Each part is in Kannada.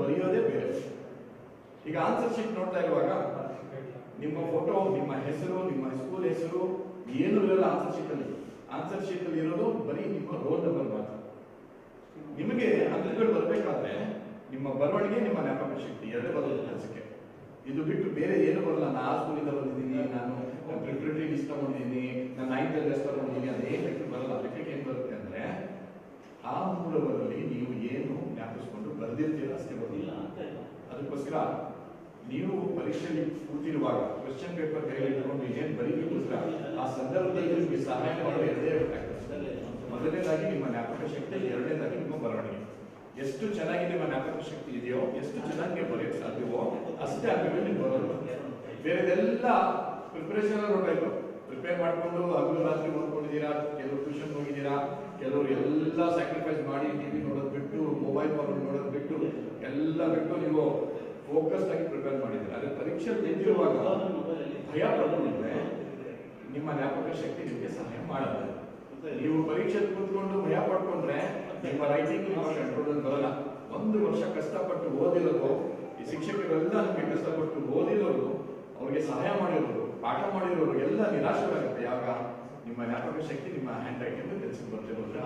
ಬರೆಯೋದೇ ಬೇರೆ. ಈಗ ಆನ್ಸರ್ ಶೀಟ್ ನೋಡ್ತಾ ಇರುವಾಗ ನಿಮ್ಮ ಫೋಟೋ ನಿಮ್ಮ ಹೆಸರು, ನಿಮ್ಮ ಸ್ಕೂಲ್ ಹೆಸರು, ಏನು ಇರಲ್ಲ ಆನ್ಸರ್ ಶೀಟ್ ಅಲ್ಲಿ. ಆನ್ಸರ್ ಶೀಟ್ ಅಲ್ಲಿ ಇರೋದು ಬರೀ ನಿಮ್ಮ ರೋಲ್ ನಂಬರ್ ಮಾತ್ರ. ನಿಮಗೆ ಅಂಕಗಳು ಬರಬೇಕಾದ್ರೆ ನಿಮ್ಮ ಬರವಣಿಗೆ, ನಿಮ್ಮ ಜ್ಞಾಪಕ ಶಕ್ತಿ ಎರಡೇ ಬರೋದು ಕೆಲಸಕ್ಕೆ. ಇದು ಬಿಟ್ಟು ಬೇರೆ ಏನು ಬರಲ್ಲ. ನಾನು ಆ ಸ್ಕೂಲಿಂದ ಬಂದಿದ್ದೀನಿ, ನಾನು ಪ್ರಿಪ್ರೇಟರಿ ಲಿಸ್ಟ್ ತಗೊಂಡಿದ್ದೀನಿ ನಾನು ನೈನ್ತ್ ಡ್ರೆಸ್ ತಗೊಂಡಿದ್ದೀನಿ ಅದೇ ಲೆಕ್ಕ ಬರಲ್ಲ. ಲೆಕ್ಕಕ್ಕೆ ಏನು ಬರುತ್ತೆ ಅಂದ್ರೆ ಆ ಮೂಲಗಳಲ್ಲಿ ನೀವು ಏನು ಜ್ಞಾಪಿಸ್ಕೊಂಡು ಬರ್ದಿರ್ತೀರ ಅಷ್ಟೇ ಬರೋದಿಲ್ಲ ಅದಕ್ಕೋಸ್ಕರ ನೀವು ಪರೀಕ್ಷೆಯಲ್ಲಿ ಕೂತಿರುವಾಗ ಕ್ವಶನ್ ಪೇಪರ್ ಕೈಯಲ್ಲಿ ಇಟ್ಕೊಂಡು ಏನ್ ಬರೀಬೇಕು ಸಹ ಆ ಸಂದರ್ಭದಲ್ಲಿ ನಿಮಗೆ ಸಹಾಯ ಮಾಡಲು ಎರಡೇ ಬೇಕಾಗ್ತದೆ. ಮೊದಲನೇದಾಗಿ ನಿಮ್ಮ ಜ್ಞಾಪಕ ಶಕ್ತಿ ಎರಡನೇದಾಗಿ ನಿಮ್ಮ ಬರವಣಿಗೆ. ಎಷ್ಟು ಚೆನ್ನಾಗಿ ನಿಮ್ಮ ಜ್ಞಾಪಕ ಶಕ್ತಿ ಇದೆಯೋ ಎಷ್ಟು ಚೆನ್ನಾಗಿ ನೀವು ಬರೆಯಕ್ಕೆ ಸಾಧ್ಯವೋ ಅಷ್ಟೇ ಆಗಬೇಕು ನೀವು ಬರೋದು. ಬೇರೆದೆಲ್ಲ ಪ್ರಿಪರೇಷನ್ ನೋಡಬೇಕು. ಪ್ರಿಪೇರ್ ಮಾಡ್ಕೊಂಡು ಹಗಲು ರಾತ್ರಿ ಓದ್ಕೊಂಡಿದ್ದೀರಾ ಕೆಲವು ಟ್ಯೂಷನ್ ಹೋಗಿದ್ದೀರಾ ಕೆಲವರು ಎಲ್ಲ ಸ್ಯಾಕ್ರಿಫೈಸ್ ಮಾಡಿ ಟಿವಿ ನೋಡೋದು ಬಿಟ್ಟು ಮೊಬೈಲ್ ಫೋನ್ ನೋಡೋದು ಬಿಟ್ಟು, ಎಲ್ಲ ಬಿಟ್ಟು ನೀವು ಫೋಕಸ್ ಆಗಿ ಪ್ರಿಪೇರ್ ಮಾಡಿದ್ದೀರಾ. ಅದೇ ಪರೀಕ್ಷೆ ನಿಂತಿರುವಾಗ ಭಯ ಪಡ್ಕೊಂಡಿದ್ರೆ ನಿಮ್ಮ ಜ್ಞಾಪಕ ಶಕ್ತಿ ನಿಮಗೆ ಸಹಾಯ ಮಾಡಲ್ಲ. ನೀವು ಪರೀಕ್ಷೆ ಕೂತ್ಕೊಂಡು ಭಯ ಪಡ್ಕೊಂಡ್ರೆ ನಿಮ್ಮ ರೈಟಿಂಗ್ ಕಂಟ್ರೋಲ್ ಬರಲ್ಲ. ಒಂದು ವರ್ಷ ಕಷ್ಟಪಟ್ಟು ಓದಿರೋದು ಈ ಶಿಕ್ಷಕರೆಲ್ಲ ನಿಮಗೆ ಕಷ್ಟಪಟ್ಟು ಓದಿರೋರು, ಅವ್ರಿಗೆ ಸಹಾಯ ಮಾಡಿರೋರು, ಪಾಠ ಮಾಡಿರೋರು ಎಲ್ಲ ನಿರಾಶರಾಗುತ್ತೆ ಯಾವಾಗ? ನಿಮ್ಮ ಜ್ಞಾಪಕ ಶಕ್ತಿ? ನಿಮ್ಮ ಹ್ಯಾಂಡ್ ರೈಟಿಂಗ್ ಕೆಲಸಕ್ಕೆ ಬರ್ತಿರೋದ್ರೆ.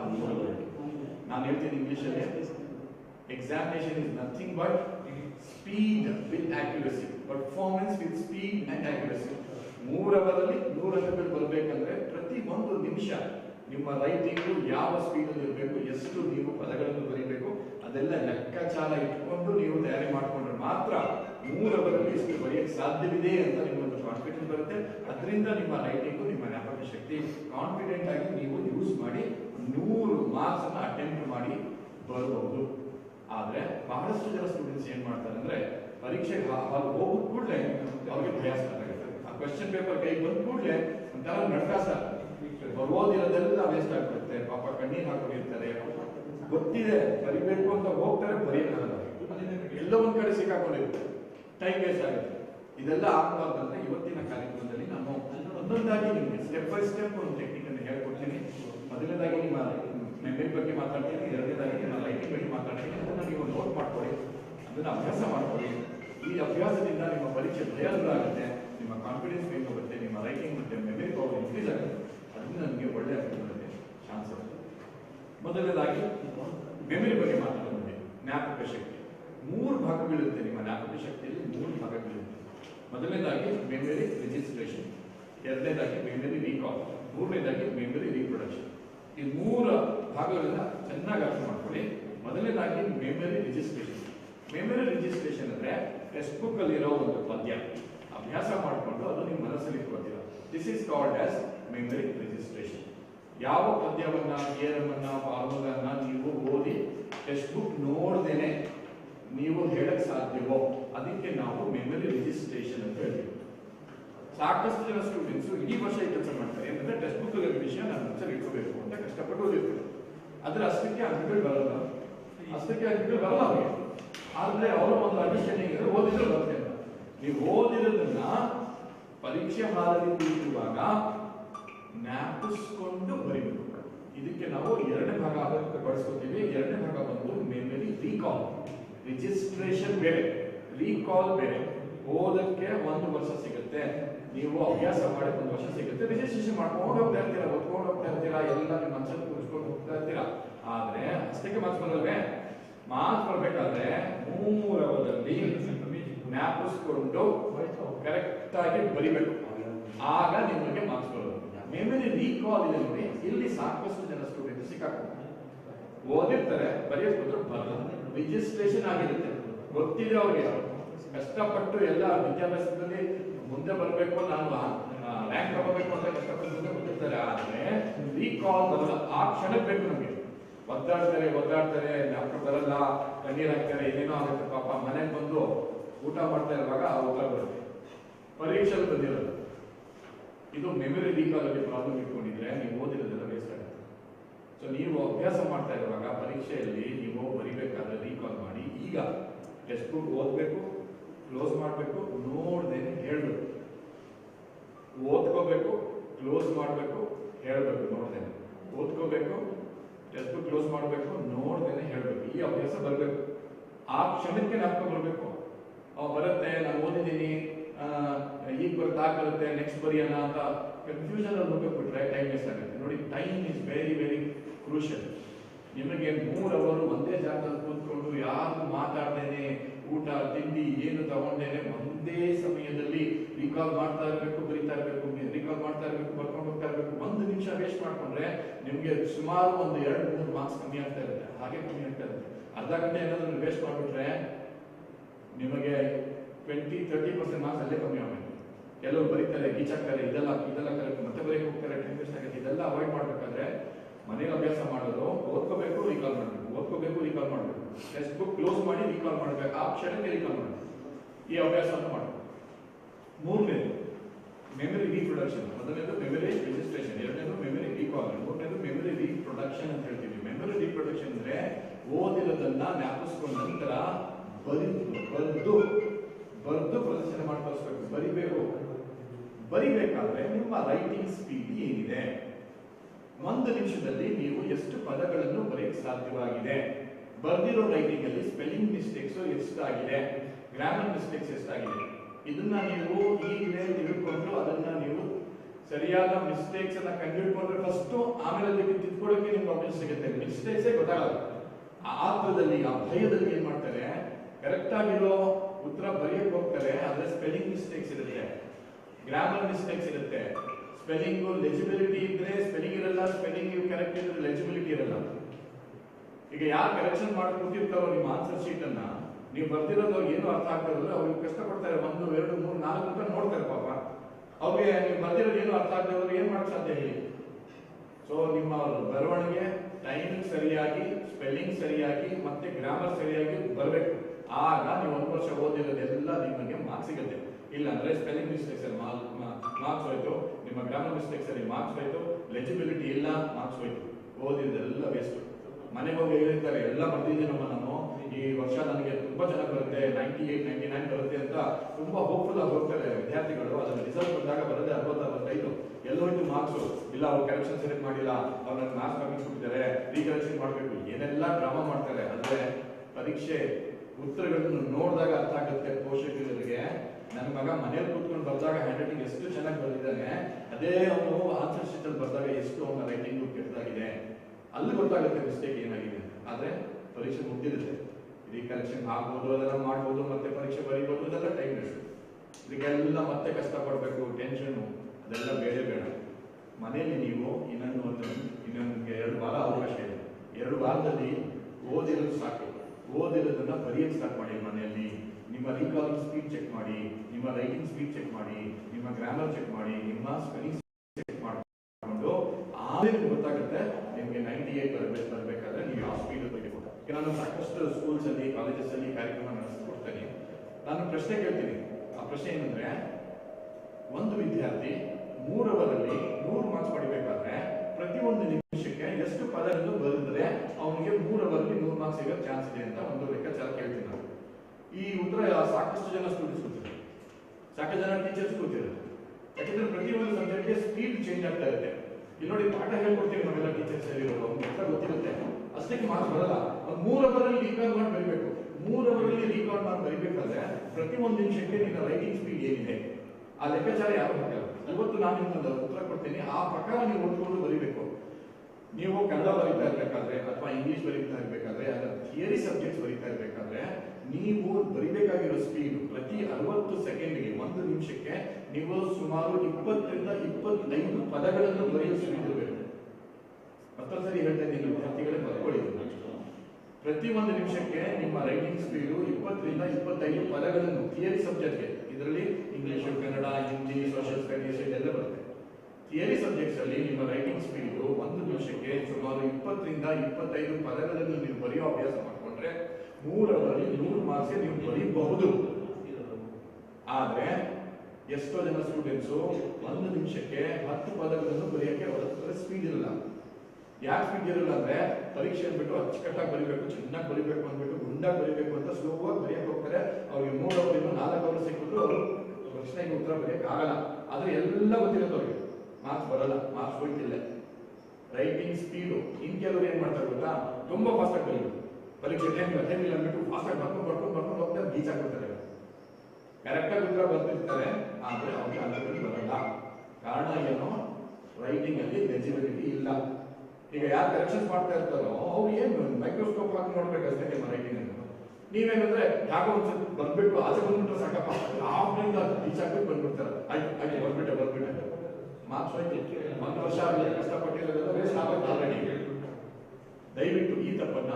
ನಾನು ಹೇಳ್ತೀನಿ ಇಂಗ್ಲಿಷಲ್ಲಿ. Examination is nothing but speed with accuracy performance with speed and accuracy ಮೂರವರಲ್ಲಿ ನೂರ ಅಂಕಗಳು ಬರಬೇಕಂದ್ರೆ ಪ್ರತಿ ಒಂದು ನಿಮಿಷ ನಿಮ್ಮ ರೈಟಿಂಗ್ ಯಾವ ಸ್ಪೀಡಲ್ಲಿ ಇರಬೇಕು ಎಷ್ಟು ನೀವು ಪದಗಳನ್ನು ಬರೀಬೇಕು ಅದೆಲ್ಲ ಲೆಕ್ಕಾಚಾರ ಇಟ್ಕೊಂಡು ನೀವು ತಯಾರಿ ಮಾಡಿಕೊಂಡ್ರೆ ಮಾತ್ರ ಮೂರವರಲ್ಲಿ ಇಷ್ಟು ಬರೆಯಕ್ಕೆ ಸಾಧ್ಯವಿದೆ ಅಂತ ನಿಮ್ಮೊಂದು ಕಾನ್ಫಿಡೆನ್ಸ್ ಬರುತ್ತೆ. ಅದರಿಂದ ನಿಮ್ಮ ರೈಟಿಂಗು ಜ್ಞಾಪಕ ಶಕ್ತಿ ಕಾನ್ಫಿಡೆಂಟ್ ಆಗಿ ನೀವು ಯೂಸ್ ಮಾಡಿ ನೂರು ಮಾರ್ಕ್ಸ್ ಅನ್ನ ಅಟೆಂಪ್ಟ್ ಮಾಡಿ ಬರಬಹುದು. ಆದ್ರೆ ಬಹಳಷ್ಟು ಜನ ಸ್ಟೂಡೆಂಟ್ಸ್ ಏನ್ ಮಾಡ್ತಾರೆ ಅಂದ್ರೆ ಪರೀಕ್ಷೆಗೆ ಹಾಲು ಹೋಗುದ್ ಕೂಡಲೇ ಅವ್ರಿಗೆ ಭಯ ಆ ಕ್ವಶನ್ ಪೇಪರ್ ಕೈ ಬಂದ್ ಕೂಡಲೇ ಒಂಥರ ನಡ್ಕಾಸ ಬರೋದಿರೋದೆಲ್ಲ ವೇಸ್ಟ್ ಆಗ್ಬಿಡುತ್ತೆ. ಪಾಪ ಕಣ್ಣೀರ್ ಹಾಕೊಂಡಿರ್ತಾರೆ. ಗೊತ್ತಿದೆ, ಬರಿಬೇಕು ಅಂತ ಹೋಗ್ತಾರೆ ಬರೆಯಕ್ಕಾಗಲ್ಲ ಎಲ್ಲ ಒಂದ್ ಕಡೆ ಸಿಕ್ಕಾಕೊಂಡಿರುತ್ತೆ. ಟೈಮ್ ವೇಸ್ಟ್ ಆಗುತ್ತೆ. ಇದೆಲ್ಲ ಆಗ್ಬಾರ್ದಂದ್ರೆ ಇವತ್ತಿನ ಕಾರ್ಯಕ್ರಮದಲ್ಲಿ ನಾನು ಒಂದೊಂದಾಗಿ ನಿಮಗೆ ಸ್ಟೆಪ್ ಬೈ ಸ್ಟೆಪ್ ಒಂದು ಟೆಕ್ನಿಕ್ ಅನ್ನು ಹೇಳ್ಕೊಡ್ತೀನಿ. ಮೊದಲನೇದಾಗಿ ನಿಮ್ಮ ಮೆಮರಿ ಬಗ್ಗೆ ಮಾತಾಡ್ತೀನಿ, ಎರಡನೇದಾಗಿ ನಿಮ್ಮ ಲೈಟಿಂಗ್ ಬಗ್ಗೆ ಮಾತಾಡ್ತೀನಿ. ಅದನ್ನು ನೀವು ನೋಟ್ ಮಾಡ್ಕೊಳ್ಳಿ. ಅದನ್ನು ಅಭ್ಯಾಸ ಮಾಡ್ಕೊಳ್ಳಿ. ಈ ಅಭ್ಯಾಸದಿಂದ ನಿಮ್ಮ ಪರೀಕ್ಷೆ ಭಯ ಆಗುತ್ತೆ ನಿಮ್ಮ ಕಾನ್ಫಿಡೆನ್ಸ್ ಬೇಗ ಬರುತ್ತೆ ನಿಮ್ಮ ರೈಟಿಂಗ್ ಮತ್ತೆ ಮೆಮರಿ ಪವರ್ ಇನ್ಕ್ರೀಸ್ ಆಗುತ್ತೆ. ಅದರಿಂದ ನನಗೆ ಒಳ್ಳೆ ಬರುತ್ತೆ ಚಾನ್ಸ್ ಮೊದಲನೇದಾಗಿ ಮೆಮರಿ ಬಗ್ಗೆ ಮಾತಾಡೋದು ಜ್ಞಾಪಕ ಶಕ್ತಿ. ಮೂರು ಭಾಗಗಳಿರುತ್ತೆ ನಿಮ್ಮ ಜ್ಞಾಪಕ ಶಕ್ತಿಯಲ್ಲಿ, ಮೂರು ಭಾಗಗಳಿರುತ್ತೆ. ಮೊದಲನೇದಾಗಿ ಮೆಮರಿ ರಿಜಿಸ್ಟ್ರೇಷನ್ ಎರಡನೇದಾಗಿ ಮೆಮರಿ ರೀಕಾಲ್ ಮೂರನೇದಾಗಿ ಮೆಮರಿ ರೀಪ್ರೊಡಕ್ಷನ್ ಈ ಮೂರು ಭಾಗಗಳನ್ನ ಚೆನ್ನಾಗಿ ಅರ್ಥ ಮಾಡ್ಕೊಳ್ಳಿ. ಮೊದಲನೇದಾಗಿ ಮೆಮರಿ ರಿಜಿಸ್ಟ್ರೇಷನ್ ಮೆಮರಿ ರಿಜಿಸ್ಟ್ರೇಷನ್ ಅಂದ್ರೆ ಟೆಕ್ಸ್ಟ್ ಬುಕ್ ಅಲ್ಲಿ ಇರೋ ಒಂದು ಪದ್ಯ. ಅಭ್ಯಾಸ ಮಾಡಿಕೊಂಡು ಅದು ನಿಮ್ಮ ಮನಸ್ಸಲ್ಲಿ ಇಟ್ಕೊಳ್ತೀರ. This is called as memory registration ಯಾವ ಪದ್ಯವನ್ನ ಏರಮ್ಮನ್ನ ಫಾರ್ಮುಲನ್ನ ನೀವು ಓದಿ ಟೆಕ್ಸ್ಟ್ ಬುಕ್ ನೋಡ್ದೇನೆ ನೀವು ಹೇಳಕ್ ಸಾಧ್ಯವೋ, ಅದಕ್ಕೆ ನಾವು ಮೆಮರಿ ರಿಜಿಸ್ಟ್ರೇಷನ್ ಅಂತ ಹೇಳ್ತೀವಿ. ಸಾಕಷ್ಟು ಜನ ಸ್ಟೂಡೆಂಟ್ಸ್ ಇಡೀ ವರ್ಷ ಈ ಕೆಲಸ ಮಾಡ್ತಾರೆ. ಏನಂದ್ರೆ ಟೆಕ್ಸ್ಟ್ ಬುಕ್ ವಿಷಯ ನಾನು ಹತ್ರ ಇಟ್ಕೋಬೇಕು ಅಂತ ಕಷ್ಟಪಟ್ಟು ಓದಿರ್ತಾರೆ. ಅದರ ಅಷ್ಟಕ್ಕೆ ಅಂಕಗಳು ಬರಲ್ಲ. ಅಷ್ಟಕ್ಕೆ ಅಂಕಗಳು ಬರಲ್ಲ ಅವ್ರಿಗೆ. ಆದ್ರೆ ಅವರ ಒಂದು ಅಂಡರ್ಸ್ಟ್ಯಾಂಡಿಂಗ್ ಇದೆ ಓದಿದ್ರೆ ಬರುತ್ತೆ ಅಂತ ನೀವು ಓದಿರೋದನ್ನ ಪರೀಕ್ಷೆ ಹಾಲಲ್ಲಿ ಕುಳಿತಿರುವಾಗ ಜ್ಞಾಪಿಸ್ಕೊಂಡು ಬರೀಬೇಕು. ಇದಕ್ಕೆ ನಾವು ಎರಡನೇ ಭಾಗ ಬಳಸ್ಕೊತೀವಿ. ಎರಡನೇ ಭಾಗ ಬಂದು ಮೆಮರಿ ರೀಕಾಲ್ ರಿಜಿಸ್ಟ್ರೇಷನ್ ಬೇರೆ. ರೀಕಾಲ್ ಬೇರೆ. ಓದಕ್ಕೆ ಒಂದು ವರ್ಷ ಸಿಗುತ್ತೆ. ನೀವು ಅಭ್ಯಾಸ ಮಾಡಿ ಒಂದು ವರ್ಷ ಸಿಗುತ್ತೆ. ರಿಜಿಸ್ಟ್ರೇಷನ್ ಮಾಡ್ಕೊಂಡು ಹೋಗ್ತಾ ಇರ್ತೀರಾ, ಓದ್ಕೊಂಡು ಹೋಗ್ತಾ ಇರ್ತೀರಾ, ಎಲ್ಲ ನಿಮ್ಮ ಮನಸ್ಸಲ್ಲಿ ಕೂರಿಸ್ಕೊಂಡು ಹೋಗ್ತಾ ಇರ್ತೀರಾ. ಆದ್ರೆ, ಅಷ್ಟಕ್ಕೆ ಮಾರ್ಕ್ಸ್ ಬಂದಲ್ವೇ ಮಾರ್ಕ್ಸ್ ಬರ್ಬೇಕಾದ್ರೆ ಮೂರವದಲ್ಲಿ ಜ್ಞಾಪಿಸ್ಕೊಂಡು ಕರೆಕ್ಟ್ ಆಗಿ ಬರಿಬೇಕು. ಆಗ ನಿಮಗೆ ಮಾರ್ಕ್ಸ್ ಬರೋದು. ಮೆಮರಿ ರೀಕಾಲ್ ಇದೆ ನೋಡಿ, ಇಲ್ಲಿ ಸಾಕಷ್ಟು ಜನ ಸ್ಟೂಡೆಂಟ್ ಸಿಕ್ಕಾಕೊಂಡು. ಓದಿರ್ತಾರೆ ಬರೆಯಕ್ ಹೋದ್ರೆ ಬರಲ್ಲ. ರಿಜಿಸ್ಟ್ರೇಷನ್ ಆಗಿರುತ್ತೆ. ಗೊತ್ತಿದೆ ಅವ್ರಿಗೆ. ಕಷ್ಟಪಟ್ಟು ಎಲ್ಲ ವಿದ್ಯಾಭ್ಯಾಸದಲ್ಲಿ ಮುಂದೆ ಬರಬೇಕು ನಾನು ರ್ಯಾಂಕ್ ತಗೋಬೇಕು ಅಂತ ಕಷ್ಟಪಟ್ಟು ಮುಂದೆ ಬಂದಿರ್ತಾರೆ ಆದ್ರೆ ರೀಕಾಲ್ ಬರಲ್ಲ. ಆ ಕ್ಷಣಕ್ಕೆ ಬೇಕು ನಮಗೆ. ಒದ್ದಾಡ್ತಾರೆ ಒದ್ದಾಡ್ತಾರೆ ಡಾಕ್ಟರ್ ಬರಲ್ಲ, ಕಣ್ಣೀರ್ ಹಾಕ್ತಾರೆ, ಏನೇನೋ ಆಗುತ್ತೆ ಪಾಪ. ಮನೆಗೆ ಬಂದು ಊಟ ಮಾಡ್ತಾ ಇರುವಾಗ ಆ ಊಟ ಬರುತ್ತೆ. ಪರೀಕ್ಷೆ ಬಂದಿರೋದು. ಇದು ಮೆಮೊರಿ ರೀಕಾಲ್ ಅಲ್ಲಿ ಪ್ರಾಬ್ಲಮ್ ಇಟ್ಕೊಂಡಿದ್ರೆ ನೀವು ಓದಿರೋದೆಲ್ಲ ವೇಸ್ಟ್ ಆಗುತ್ತೆ. ಸೊ ನೀವು ಅಭ್ಯಾಸ ಮಾಡ್ತಾ ಇರುವಾಗ ಪರೀಕ್ಷೆಯಲ್ಲಿ ನೀವು ಬರಿಬೇಕಾದ್ರೆ ರೀಕಾಲ್ ಮಾಡಿ. ಈಗ ಬುಕ್ ಓದಬೇಕು. ಕ್ಲೋಸ್ ಮಾಡಬೇಕು ನೋಡ್ದೇನೆ ಹೇಳಬೇಕು. ಓದ್ಕೋಬೇಕು ಕ್ಲೋಸ್ ಮಾಡಬೇಕು, ಹೇಳಬೇಕು ನೋಡ್ದೇನೆ ಓದ್ಕೋಬೇಕು ಟೆಸ್ಟ್ ಕ್ಲೋಸ್ ಮಾಡಬೇಕು ನೋಡ್ದೇನೆ ಹೇಳಬೇಕು. ಈ ಅಭ್ಯಾಸ ಬರಬೇಕು. ಆ ಕ್ಷಣಕ್ಕೆ ನಾಲ್ಕು ಬರಬೇಕು ಬರುತ್ತೆ, ನಾನು ಓದಿದ್ದೀನಿ ಈಗ ಬರುತ್ತೆ, ಆಗ ಬರುತ್ತೆ ನೆಕ್ಸ್ಟ್ ಬರೆಯೋಣ ಅಂತ ಕನ್ಫ್ಯೂಷನ್ ಅಲ್ಲಿ ಹೋಗ್ಬಿಟ್ರೆ ಟೈಮ್ ವೇಸ್ಟ್ ಆಗುತ್ತೆ. ನೋಡಿ time is very very crucial ನಿಮಗೆ ಮೂರು ಅವರು ಒಂದೇ ಜಾಗದಲ್ಲಿ ಕೂತ್ಕೊಂಡು ಯಾರು ಮಾತಾಡ್ದೇನೆ ಊಟ, ತಿಂಡಿ ಏನು ತಗೊಂಡೇನೆ ಒಂದೇ ಸಮಯದಲ್ಲಿ ರಿಕಾಲ್ ಮಾಡ್ತಾ ಇರಬೇಕು, ಬರಿತಾ ಇರಬೇಕು ರಿಕಾಲ್ ಮಾಡ್ತಾ ಇರಬೇಕು, ಬರ್ಕೊಂಡು ಹೋಗ್ತಾ ಇರಬೇಕು. ಒಂದು ನಿಮಿಷ ವೇಸ್ಟ್ ಮಾಡ್ಕೊಂಡ್ರೆ ನಿಮ್ಗೆ ಸುಮಾರು ಒಂದು ಎರಡು, ಮೂರು ಮಾರ್ಕ್ಸ್ ಕಮ್ಮಿ ಆಗ್ತಾ ಇರುತ್ತೆ. ಹಾಗೆ ಕಮ್ಮಿ ಆಗ್ತಾ ಇರುತ್ತೆ. ಅರ್ಧ ಗಂಟೆ ಏನಾದರೂ ವೇಸ್ಟ್ ಮಾಡಿಬಿಟ್ರೆ ನಿಮಗೆ ಟ್ವೆಂಟಿ ತರ್ಟಿ ಪರ್ಸೆಂಟ್ ಮಾರ್ಕ್ಸ್ ಅಲ್ಲೇ ಕಮ್ಮಿ ಆಗಬೇಕು. ಕೆಲವರು ಬರೀತಾರೆ, ಗೀಚಾಕ್ತಾರೆ, ಇದೆಲ್ಲ ಇದೆಲ್ಲ ಕರೆಕ್ಟ್ ಮತ್ತೆ ಬರೀಕ್ ಹೋಗ್ತಾರೆ ಟೈಮ್ ವೇಸ್ಟ್ ಆಗುತ್ತೆ. ಇದೆಲ್ಲ ಅವಾಯ್ಡ್ ಮಾಡ್ಬೇಕಾದ್ರೆ ಮನೇಲಿ ಅಭ್ಯಾಸ ಮಾಡೋದು, ಓದ್ಕೋಬೇಕು ರೀಕಾಲ್ ಮಾಡಬೇಕು. ಓದ್ಕೋಬೇಕು ರೀಕಾಲ್ ಮಾಡಬೇಕು. ಟೆಕ್ಸ್ಟ್ ಬುಕ್ ಕ್ಲೋಸ್ ಮಾಡಿ ರೀಕಾಲ್ ಮಾಡಬೇಕು. ಆ ಕ್ಷಣಕ್ಕೆ ರೀಕಾಲ್ ಮಾಡಬೇಕು. ಈ ಅಭ್ಯಾಸವನ್ನು ಮಾಡಬೇಕು. ಮೂರನೇದು ಮೆಮರಿ ರೀಪ್ರೊಡಕ್ಷನ್ ಮೊದಲನೇದು ಮೆಮರಿ ರಿಜಿಸ್ಟ್ರೇಷನ್ ಎರಡನೇದು ಮೆಮರಿ ರೀಕಾಲ್ ಮೂರನೇದು ಮೆಮರಿ ರೀಪ್ರೊಡಕ್ಷನ್ ಅಂತ ಹೇಳ್ತೀವಿ. ಮೆಮರಿ ರೀಪ್ರೊಡಕ್ಷನ್ ಅಂದ್ರೆ ಓದಿರೋದನ್ನ ಜ್ಞಾಪಿಸ್ಕೊಂಡ ನಂತರ ಬರಿ ಬರೆದು ಬರೆದು ಪ್ರದರ್ಶನ ಮಾಡಿ ಬರಿಬೇಕು. ಬರಿಬೇಕಾದ್ರೆ ನಿಮ್ಮ ರೈಟಿಂಗ್ ಸ್ಪೀಡ್ ಏನಿದೆ? ಒಂದು ನಿಮಿಷದಲ್ಲಿ ನೀವು ಎಷ್ಟು ಪದಗಳನ್ನು ಬರೆಯಕ್ಕೆ ಸಾಧ್ಯವಾಗಿದೆ? ಬರ್ದಿರೋ ರೈಟಿಂಗ್ ಅಲ್ಲಿ ಸ್ಪೆಲ್ಲಿಂಗ್ ಮಿಸ್ಟೇಕ್ಸ್ ಎಷ್ಟಾಗಿದೆ? ಗ್ರಾಮರ್ ಮಿಸ್ಟೇಕ್ಸ್ ಎಷ್ಟಾಗಿದೆ? ಇದನ್ನ ನೀವು ಈಗಲೇ ತಿಳ್ಕೊಂಡು ಅದನ್ನ ನೀವು ಸರಿಯಾದ ಮಿಸ್ಟೇಕ್ಸ್ ಅನ್ನ ಕಂಡುಹಿಡ್ಕೊಂಡ್ರೆ ಫಸ್ಟ್ ಆಮೇಲೆ ಅದಕ್ಕೆ ತಿದ್ಕೊಳ್ಳೋಕೆ ನಿಮ್ಗೆ ಅವಕಾಶ ಸಿಗುತ್ತೆ. ಮಿಸ್ಟೇಕ್ಸೇ ಗೊತ್ತಾಗಲ್ಲ. ಆ ಆತ್ರದಲ್ಲಿ ಆ ಭಯದಲ್ಲಿ ಏನ್ ಮಾಡ್ತಾರೆ? ಕರೆಕ್ಟ್ ಆಗಿರೋ ಉತ್ತರ ಬರೆಯಕ್ಕೆ ಹೋಗ್ತಾರೆ, ಆದ್ರೆ ಸ್ಪೆಲ್ಲಿಂಗ್ ಮಿಸ್ಟೇಕ್ಸ್ ಇರುತ್ತೆ. ಗ್ರಾಮರ್ ಮಿಸ್ಟೇಕ್ಸ್ ಇರುತ್ತೆ. ಸ್ಪೆಲ್ಲಿಂಗ್ ಲೆಜಿಬಿಲಿಟಿ ಇದ್ರೆ ಸ್ಪೆಲ್ಲಿಂಗ್ ಇರಲ್ಲ ಸ್ಪೆಲ್ಲಿಂಗ್ ಕರೆಕ್ಟ್ ಇದ್ರೆ ಲೆಜಿಬಿಲಿಟಿ ಇರಲ್ಲ. ಈಗ ಯಾರು ಕರೆಕ್ಷನ್ ಮಾಡಿ ಕೂತಿರ್ತಾರೋ ನಿಮ್ಮ ಆನ್ಸರ್ ಶೀಟ್ ಅನ್ನ, ನೀವು ಬರ್ದಿರೋದು ಏನು ಅರ್ಥ ಆಗ್ತಿರೋದ್ರೆ ಅವ್ರಿಗೆ ಕಷ್ಟ ಪಡ್ತಾರೆ ಒಂದು, ಎರಡು, ಮೂರು, ನಾಲ್ಕು ಅಂತ ನೋಡ್ತಾರೆ ಪಾಪ. ಅವ್ರಿಗೆ ನೀವು ಬರ್ದಿರೋದು ಏನು ಅರ್ಥ ಆಗ್ತಿರೋದ್ರೆ ಏನ್ ಮಾಡಕ್ ಸಾಧ್ಯ ಹೇಳಿ? ಸೊ ನಿಮ್ಮ ಬರವಣಿಗೆ ಟೈಮಿಂಗ್ ಸರಿಯಾಗಿ ಸ್ಪೆಲ್ಲಿಂಗ್ ಸರಿಯಾಗಿ, ಮತ್ತೆ ಗ್ರಾಮರ್ ಸರಿಯಾಗಿ ಬರಬೇಕು. ಆಗ ನೀವು ಒಂದು ವರ್ಷ ಇಲ್ಲ ಅಂದ್ರೆ ಸ್ಪೆಲ್ಲಿಂಗ್ ಮಿಸ್ಟೇಕ್ಸ್ ಅಲ್ಲಿ ಮಾರ್ಕ್ಸ್ ಹೋಯ್ತು, ನಿಮ್ಮ ಗ್ರಾಮರ್ ಮಿಸ್ಟೇಕ್ಸ್ ಅಲ್ಲಿ ಮಾರ್ಕ್ಸ್ ಹೋಯ್ತು ಲೆಜಿಬಿಲಿಟಿ ಇಲ್ಲ ಮಾರ್ಕ್ಸ್ ಹೋಯ್ತು. ಓದಿದ್ದೆಲ್ಲ ವೇಸ್ಟ್ ಮನೆಗೆ ಹೋಗಿ ಹೇಳಿರ್ತಾರೆ ಎಲ್ಲ ಬರ್ತಿದ್ದೀನಮ್ಮ ನಾನು. ಈ ವರ್ಷ ನನಗೆ ತುಂಬಾ ಚೆನ್ನಾಗಿ ಬರುತ್ತೆ ನೈಂಟಿ ಏಟ್ ನೈಂಟಿ ನೈನ್ ಬರುತ್ತೆ ಅಂತ ತುಂಬಾ ಹೋಪ್ಫುಲ್ ಆಗಿ ಹೋಗ್ತಾರೆ ವಿದ್ಯಾರ್ಥಿಗಳು. ಅದನ್ನ ರಿಸಲ್ಟ್ ಬಂದಾಗ ಬರದೆ ಅರವತ್ತು ಅರವತ್ತೈದು ಎಲ್ಲೋಯ್ತು ಮಾರ್ಕ್ಸ್ ಇಲ್ಲ, ಅವ್ರು ಕರೆಕ್ಷನ್ ಸೆಲೆಕ್ಟ್ ಮಾಡಿಲ್ಲ. ಅವ್ರು ನನ್ನ ಮಾರ್ಕ್ಸ್ ಕಮ್ಮಿಸ್ಬಿಟ್ಟಿದ್ದಾರೆ ರೀಕರೆಕ್ಷನ್ ಮಾಡಬೇಕು. ಏನೆಲ್ಲ ಡ್ರಾಮಾ ಮಾಡ್ತಾರೆ. ಅಂದ್ರೆ ಪರೀಕ್ಷೆ ಉತ್ತರಗಳನ್ನು ನೋಡಿದಾಗ ಅರ್ಥ ಆಗುತ್ತೆ ಪೋಷಕರಿಗೆ. ನನ್ನ ಮಗ ಮನೇಲಿ ಕೂತ್ಕೊಂಡು ಬರ್ದಾಗ ಹ್ಯಾಂಡ್ ರೈಟಿಂಗ್ ಎಷ್ಟು ಚೆನ್ನಾಗಿ ಬರೆದಿದ್ದಾನೆ, ಅದೇ ಅವನು ಆನ್ಸರ್ ಶೀಟ್ ಅಲ್ಲಿ ಬರ್ದಾಗ ಎಷ್ಟು ಅವನ ರೈಟಿಂಗ್ ಕೆಟ್ಟದಾಗಿದೆ. ಅಲ್ಲಿ ಗೊತ್ತಾಗುತ್ತೆ ಮಿಸ್ಟೇಕ್ ಏನಾಗಿದೆ. ಆದ್ರೆ ಪರೀಕ್ಷೆ ಮುಗ್ದಿರುತ್ತೆ. ರೀಕರೆಕ್ಷನ್ ಆಗ್ಬೋದು ಅದೆಲ್ಲ ಮಾಡ್ಬೋದು, ಮತ್ತೆ ಪರೀಕ್ಷೆ ಬರೀಬೋದು ಅದೆಲ್ಲ ಟೈಮ್ ವೇಸ್ಟ್ ಇದಕ್ಕೆಲ್ಲ ಮತ್ತೆ ಕಷ್ಟ ಪಡಬೇಕು ಟೆನ್ಷನ್ ಅದೆಲ್ಲ ಬೇಡ ಬೇಡ. ಮನೆಯಲ್ಲಿ ನೀವು ಇನ್ನೊಂದು ಒಂದು ಇನ್ನೊಂದು ಎರಡು ವಾರ ಅವಕಾಶ ಇದೆ. ಎರಡು ವಾರದಲ್ಲಿ ಓದಿರೋದು ಸಾಕು. ಓದಿರೋದನ್ನ ಬರೆಯೋದು ಸ್ಟಾರ್ಟ್ ಮಾಡಿ ಮನೆಯಲ್ಲಿ. ನಿಮ್ಮ ರೀಕಾಲಿಂಗ್ ಸ್ಪೀಡ್ ಚೆಕ್ ಮಾಡಿ, ನಿಮ್ಮ ರೈಟಿಂಗ್ ಸ್ಪೀಡ್ ಚೆಕ್ ಮಾಡಿ, ನಿಮ್ಮ ಗ್ರಾಮರ್ ಚೆಕ್ ಮಾಡಿ, ನಿಮ್ಮ ಸ್ಪೆಲ್ಲಿಂಗ್ ಚೆಕ್ ಮಾಡಿಕೊಂಡು ಆಮೇಲೆ ಗೊತ್ತಾಗುತ್ತೆ ನಿಮಗೆ ನೈಂಟಿ ಏಟ್ ಬರಬೇಕು ಬರಬೇಕಾದ್ರೆ ನೀವು ಯಾವ ಸ್ಪೀಡ್ ಈಗ ನಾನು ಸಾಕಷ್ಟು ಸ್ಕೂಲ್ಸ್ ಅಲ್ಲಿ ಕಾಲೇಜಸ್ ಅಲ್ಲಿ ಕಾರ್ಯಕ್ರಮ ನಡೆಸ್ಕೊಡ್ತೇನೆ. ನಾನು ಪ್ರಶ್ನೆ ಕೇಳ್ತೀನಿ. ಆ ಪ್ರಶ್ನೆ ಏನಂದ್ರೆ, ಒಂದು ವಿದ್ಯಾರ್ಥಿ ಮೂರವರಲ್ಲಿ ನೂರು ಮಾರ್ಕ್ಸ್ ಪಡಿಬೇಕಾದ್ರೆ ಪ್ರತಿಯೊಂದು ನಿಮಿಷಕ್ಕೆ ಎಷ್ಟು ಪದಗಳು ಬರೆದ್ರೆ ಅವನಿಗೆ ಮೂರವರಲ್ಲಿ ನೂರು ಮಾರ್ಕ್ಸ್ ಸಿಗೋ ಚಾನ್ಸ್ ಇದೆ ಅಂತ ಒಂದು ಲೆಕ್ಕಾಚಾರ ಕೇಳ್ತೀನಿ ನಾನು. ಈ ಉತ್ತರ ಸಾಕಷ್ಟು ಜನ ಸ್ಟೂಡೆಂಟ್ಸ್ ಕೂತಿದ್ದಾರೆ ಸಾಕಷ್ಟು ಜನ ಟೀಚರ್ಸ್ ಕೂತಿದ್ದಾರೆ ಪ್ರತಿ ಒಂದು ಸಬ್ಜೆಕ್ಟ್ಗೆ ಸ್ಪೀಡ್ ಚೇಂಜ್ ಆಗ್ತಾ ಇರುತ್ತೆ. ಇಲ್ಲಿ ನೋಡಿ ಪಾಠ ಹೇಳ್ಕೊಡ್ತೀವಿ ನಾವೆಲ್ಲ ಟೀಚರ್ಸ್ ಹೇಳಿರೋದು ಅಂತ ಗೊತ್ತಿರುತ್ತೆ. ಅಷ್ಟಕ್ಕೆ ಮಾತ್ರ ಬರಲ್ಲ. ಒಂದು ಮೂರವರಲ್ಲಿ ರೀಕಾಲ್ ಮಾಡಿ ಬರಿಬೇಕು. ಮೂರವರಲ್ಲಿ ರೀಕಾಲ್ ಮಾಡಿ ಬರಿಬೇಕಾದ್ರೆ ಪ್ರತಿ ಒಂದು ನಿಮಿಷಕ್ಕೆ ನಿನ್ನ ರೈಟಿಂಗ್ ಸ್ಪೀಡ್ ಏನಿದೆ? ಆ ಲೆಕ್ಕಾಚಾರ ಯಾರು ಹಾಕಲ್ಲ? ಇವತ್ತು ನಾನು ನಿಮ್ಮೊಂದು ಉತ್ತರ ಕೊಡ್ತೀನಿ. ಆ ಪ್ರಕಾರ ನೀವು ಓದ್ಕೊಂಡು ಬರೀಬೇಕು. ನೀವು ಕನ್ನಡ ಬರೀತಾ ಇರ್ಬೇಕಾದ್ರೆ ಅಥವಾ ಇಂಗ್ಲಿಷ್ ಬರೀತಾ ಇರ್ಬೇಕಾದ್ರೆ ಅದರ ಥಿಯರಿ ಸಬ್ಜೆಕ್ಟ್ಸ್ ಬರೀತಾ ಇರ್ಬೇಕಾದ್ರೆ ನೀವು ಬರಿಬೇಕಾಗಿರೋ ಸ್ಪೀಡ್ ಪ್ರತಿ ಅರವತ್ತು ಸೆಕೆಂಡ್ಗೆ ಒಂದು ನಿಮಿಷಕ್ಕೆ ನೀವು ಸುಮಾರು ಇಪ್ಪತ್ತರಿಂದ ಇಪ್ಪತ್ತೈದು ಪದಗಳನ್ನು ಬರೆಯೋ ಸ್ಪೀಡ್ ಇರಬೇಕು. ಮತ್ತೊಂದ್ಸರಿ ಹೇಳ್ತಾ ಇದ್ದೀನಿ ವಿದ್ಯಾರ್ಥಿಗಳೇ ಬರ್ಕೊಳ್ಳಿ. ಪ್ರತಿ ಒಂದು ನಿಮಿಷಕ್ಕೆ ನಿಮ್ಮ ರೈಟಿಂಗ್ ಸ್ಪೀಡು ಇಪ್ಪತ್ತರಿಂದ ಇಪ್ಪತ್ತೈದು ಪದಗಳನ್ನು ಥಿಯರಿ ಸಬ್ಜೆಕ್ಟ್ಗೆ ಇದರಲ್ಲಿ English Kannada Hindi social studies ಇದೆಲ್ಲ ಬರುತ್ತೆ. ಥಿಯರಿ ಸಬ್ಜೆಕ್ಟ್ಸ್ ಅಲ್ಲಿ ನಿಮ್ಮ ರೈಟಿಂಗ್ ಸ್ಪೀಡು ಒಂದು ನಿಮಿಷಕ್ಕೆ ಸುಮಾರು ಇಪ್ಪತ್ತರಿಂದ ಇಪ್ಪತ್ತೈದು ಪದಗಳನ್ನು ನೀವು ಬರೆಯೋ ಅಭ್ಯಾಸ ಮಾಡಿಕೊಂಡ್ರೆ ಮೂರರಲ್ಲಿ ನೂರು ಮಾರ್ಕ್ಸ್ ನೀವು ಬರೀಬಹುದು. ಆದ್ರೆ ಎಷ್ಟೋ ಜನ ಸ್ಟೂಡೆಂಟ್ಸು ಒಂದು ನಿಮಿಷಕ್ಕೆ ಹತ್ತು ಪದಗಳನ್ನು ಬರೆಯಕ್ಕೆ ಅವರ ಸ್ಪೀಡ್ ಇರಲ್ಲ. ಯಾಕೆ ಸ್ಪೀಡ್ ಇರಲ್ಲ ಅಂದ್ರೆ ಪರೀಕ್ಷೆ ಅಂದ್ಬಿಟ್ಟು ಅಚ್ಚುಕಟ್ಟಾಗಿ ಬರೀಬೇಕು, ಚೆನ್ನಾಗಿ ಬರೀಬೇಕು ಅಂದ್ಬಿಟ್ಟು ಗುಂಡಾಗಿ ಬರಿಬೇಕು ಅಂತ ಸ್ಲೋ ಆಗಿ ಬರೆಯಕ್ಕೆ ಹೋಗ್ತಾರೆ. ಅವ್ರಿಗೆ ಮೂರು ಅವರಿಂದ ನಾಲ್ಕು ಅವರು ಸಿಕ್ಕಿದ್ರು ಅವರು ಪ್ರಶ್ನೆಗೆ ಉತ್ತರ ಬರೆಯಕ್ಕೆ ಆಗಲ್ಲ. ಆದ್ರೆ ಎಲ್ಲ ಗೊತ್ತಿರುತ್ತೆ ಅವ್ರಿಗೆ. ಮಾರ್ಕ್ಸ್ ಬರಲ್ಲ ಮಾರ್ಕ್ಸ್ ಹೋಯ್ತಿಲ್ಲ. ರೈಟಿಂಗ್ ಸ್ಪೀಡು ಇನ್ ಕೆಲವರು ಏನ್ ಮಾಡ್ತಾರೆ ಗೊತ್ತಾ? ತುಂಬಾ ಫಾಸ್ಟ್ ಆಗಿ ಬರೀಬೇಕು. ಪರೀಕ್ಷೆ ಟೈಮ್ ಟೈಮ್ ಇಲ್ಲ ಅಂದ್ಬಿಟ್ಟು ಫಾಸ್ಟಾಗಿ ಬರ್ಕೊಂಡು ಬರ್ಕೊಂಡು ಬರ್ಕೊಂಡು ಹೋಗ್ತಾರೆ ಬೀಚ್ ಆಗ್ಬಿಡ್ತಾರೆ ಕರೆಕ್ಟಾಗಿ ಉತ್ತರ ಬರ್ತಿರ್ತಾರೆ ಆದರೆ ಅವ್ರಿಗೆ ಅಂಕಗಳು ಬರಲ್ಲ. ಕಾರಣ ಏನು? ರೈಟಿಂಗ್ ಅಲ್ಲಿ ಎಲಿಜಿಬಿಲಿಟಿ ಇಲ್ಲ. ಈಗ ಯಾರು ಕರೆಕ್ಷನ್ಸ್ ಮಾಡ್ತಾ ಇರ್ತಾರೋ, ಅವ್ರು ಏನು ಮೈಕ್ರೋಸ್ಕೋಪ್ ಹಾಕಿ ನೋಡ್ಬೇಕಷ್ಟೇ ನಿಮ್ಮ ರೈಟಿಂಗ್ ಅನ್ನು. ನೀವೇನಂದ್ರೆ ಯಾಕೋ ಒಂದ್ಸತಿ ಬಂದ್ಬಿಟ್ಟು ಆಚೆ ಬಂದ್ಬಿಟ್ರೆ ಸಾಕಪ್ಪ ಆಫ್ಲೈನ್ ಬೀಚ್ ಹಾಕ್ಬಿಟ್ಟು ಬಂದ್ಬಿಡ್ತಾರೆ. ಆಯ್ತು ಆಯ್ತು ಬಂದ್ಬಿಟ್ಟೆ ಬಂದ್ಬಿಟ್ಟೆ ಮಾರ್ಕ್ಸ್ ಹೋಯ್ತು. ಒಂದು ವರ್ಷ ಕಷ್ಟಪಟ್ಟಿಲ್ಲ ವೇಸ್ಟ್ ಆಗುತ್ತೆ ಆಲ್ರೆಡಿ ದಯವಿಟ್ಟು ಈ ತಪ್ಪನ್ನ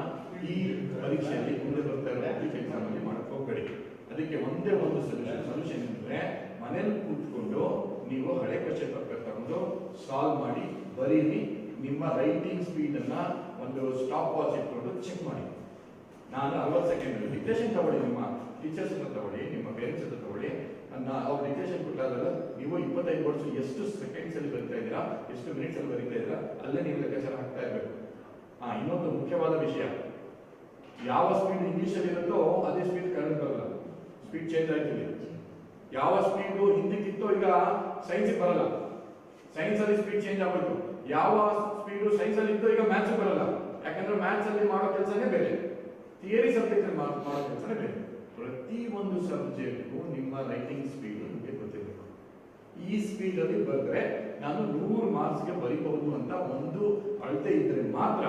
ಈ ಪರೀಕ್ಷೆಯಲ್ಲಿ ಮುಂದೆ ಬರ್ತಾ ಇರೋ ಪಬ್ಲಿಕ್ ಎಕ್ಸಾಮ್ ಅಲ್ಲಿ ಹೋಗ್ಬೇಡಿ. ಅದಕ್ಕೆ ಒಂದೇ ಒಂದು ಸೊಲ್ಯೂಷನ್ ಸೊಲ್ಯೂಷನ್ ಅಂದ್ರೆ ಮನೇಲಿ ಕೂತ್ಕೊಂಡು ನೀವು ಹಳೆ ಕ್ವಶನ್ ಪೇಪರ್ ತಗೊಂಡು ಸಾಲ್ವ್ ಮಾಡಿ, ಬರೀರಿ, ನಿಮ್ಮ ರೈಟಿಂಗ್ ಸ್ಪೀಡ್ ಅನ್ನ ಒಂದು ಸ್ಟಾಪ್ ವಾಚ್ ಇಟ್ಕೊಂಡು ಚೆಕ್ ಮಾಡಿ. ನಾನು ಅರವತ್ತು ಸೆಕೆಂಡ್ ಡಿಕ್ಟೇಷನ್ ತಗೊಳ್ಳಿ ನಿಮ್ಮ ಟೀಚರ್ಸ್ ಹತ್ರ ತಗೊಳ್ಳಿ, ನಿಮ್ಮ ಪೇರೆಂಟ್ಸ್ ಹತ್ರ ತಗೊಳ್ಳಿ. ಅವ್ರು ಡಿಕ್ಟೇಷನ್ ಕೊಟ್ಟಾದ್ರೆ ನೀವು ಇಪ್ಪತ್ತೈದು ವರ್ಷ ಎಷ್ಟು ಸೆಕೆಂಡ್ಸ್ ಅಲ್ಲಿ ಬರ್ತಾ ಇದ್ದೀರಾ, ಎಷ್ಟು ಮಿನಿಟ್ಸ್ ಅಲ್ಲಿ ಬರೀತಾ ಇದ್ದೀರಾ, ಅಲ್ಲೇ ನೀವು ಲೆಕ್ಕಾಚಾರ ಹಾಕ್ತಾ ಇರಬೇಕು. ಹಾ ಇನ್ನೊಂದು ಮುಖ್ಯವಾದ ವಿಷಯ. ಯಾವ ಸ್ಪೀಡ್ ಇಂಗ್ಲೀಷಲ್ಲಿ ಇರುತ್ತೋ ಅದೇ ಸ್ಪೀಡ್ ಕನ್ನಡ ಬರಲ್ಲ. ಸ್ಪೀಡ್ ಚೇಂಜ್ ಆಯ್ತೀವಿ ಯಾವ ಸ್ಪೀಡು ಹಿಂದಕ್ಕಿತ್ತೋ ಈಗ ಸೈನ್ಸ್ ಬರಲ್ಲ. ಸೈನ್ಸ್ ಅಲ್ಲಿ ಸ್ಪೀಡ್ ಚೇಂಜ್ ಆಗೋಯ್ತು ಯಾವ ಸ್ಪೀಡು ಸೈನ್ಸ್ ಅಲ್ಲಿ ಇತ್ತೋ ಈಗ ಮ್ಯಾಥ್ಸ್ ಬರಲ್ಲ. ಯಾಕಂದ್ರೆ ಮ್ಯಾಥ್ಸ್ ಅಲ್ಲಿ ಮಾಡೋ ಕೆಲಸನೇ ಬೇರೆ. ಥಿಯರಿ ಸಬ್ಜೆಕ್ಟ್ ಅಲ್ಲಿ ಮಾಡೋ ಕೆಲಸನೇ ಬೇರೆ. ಪ್ರತಿ ಒಂದು ಸಬ್ಜೆಕ್ಟ್ಗೂ ನಿಮ್ಮ ರೈಟಿಂಗ್ ಸ್ಪೀಡ್ ನಿಮಗೆ ಗೊತ್ತಿರಬೇಕು. ಈ ಸ್ಪೀಡ್ ಅಲ್ಲಿ ಬರೆದ್ರೆ ನಾನು ನೂರು ಮಾರ್ಕ್ಸ್ಗೆ ಬರೀಬಹುದು ಅಂತ ಒಂದು ಅಳತೆ ಇದ್ರೆ ಮಾತ್ರ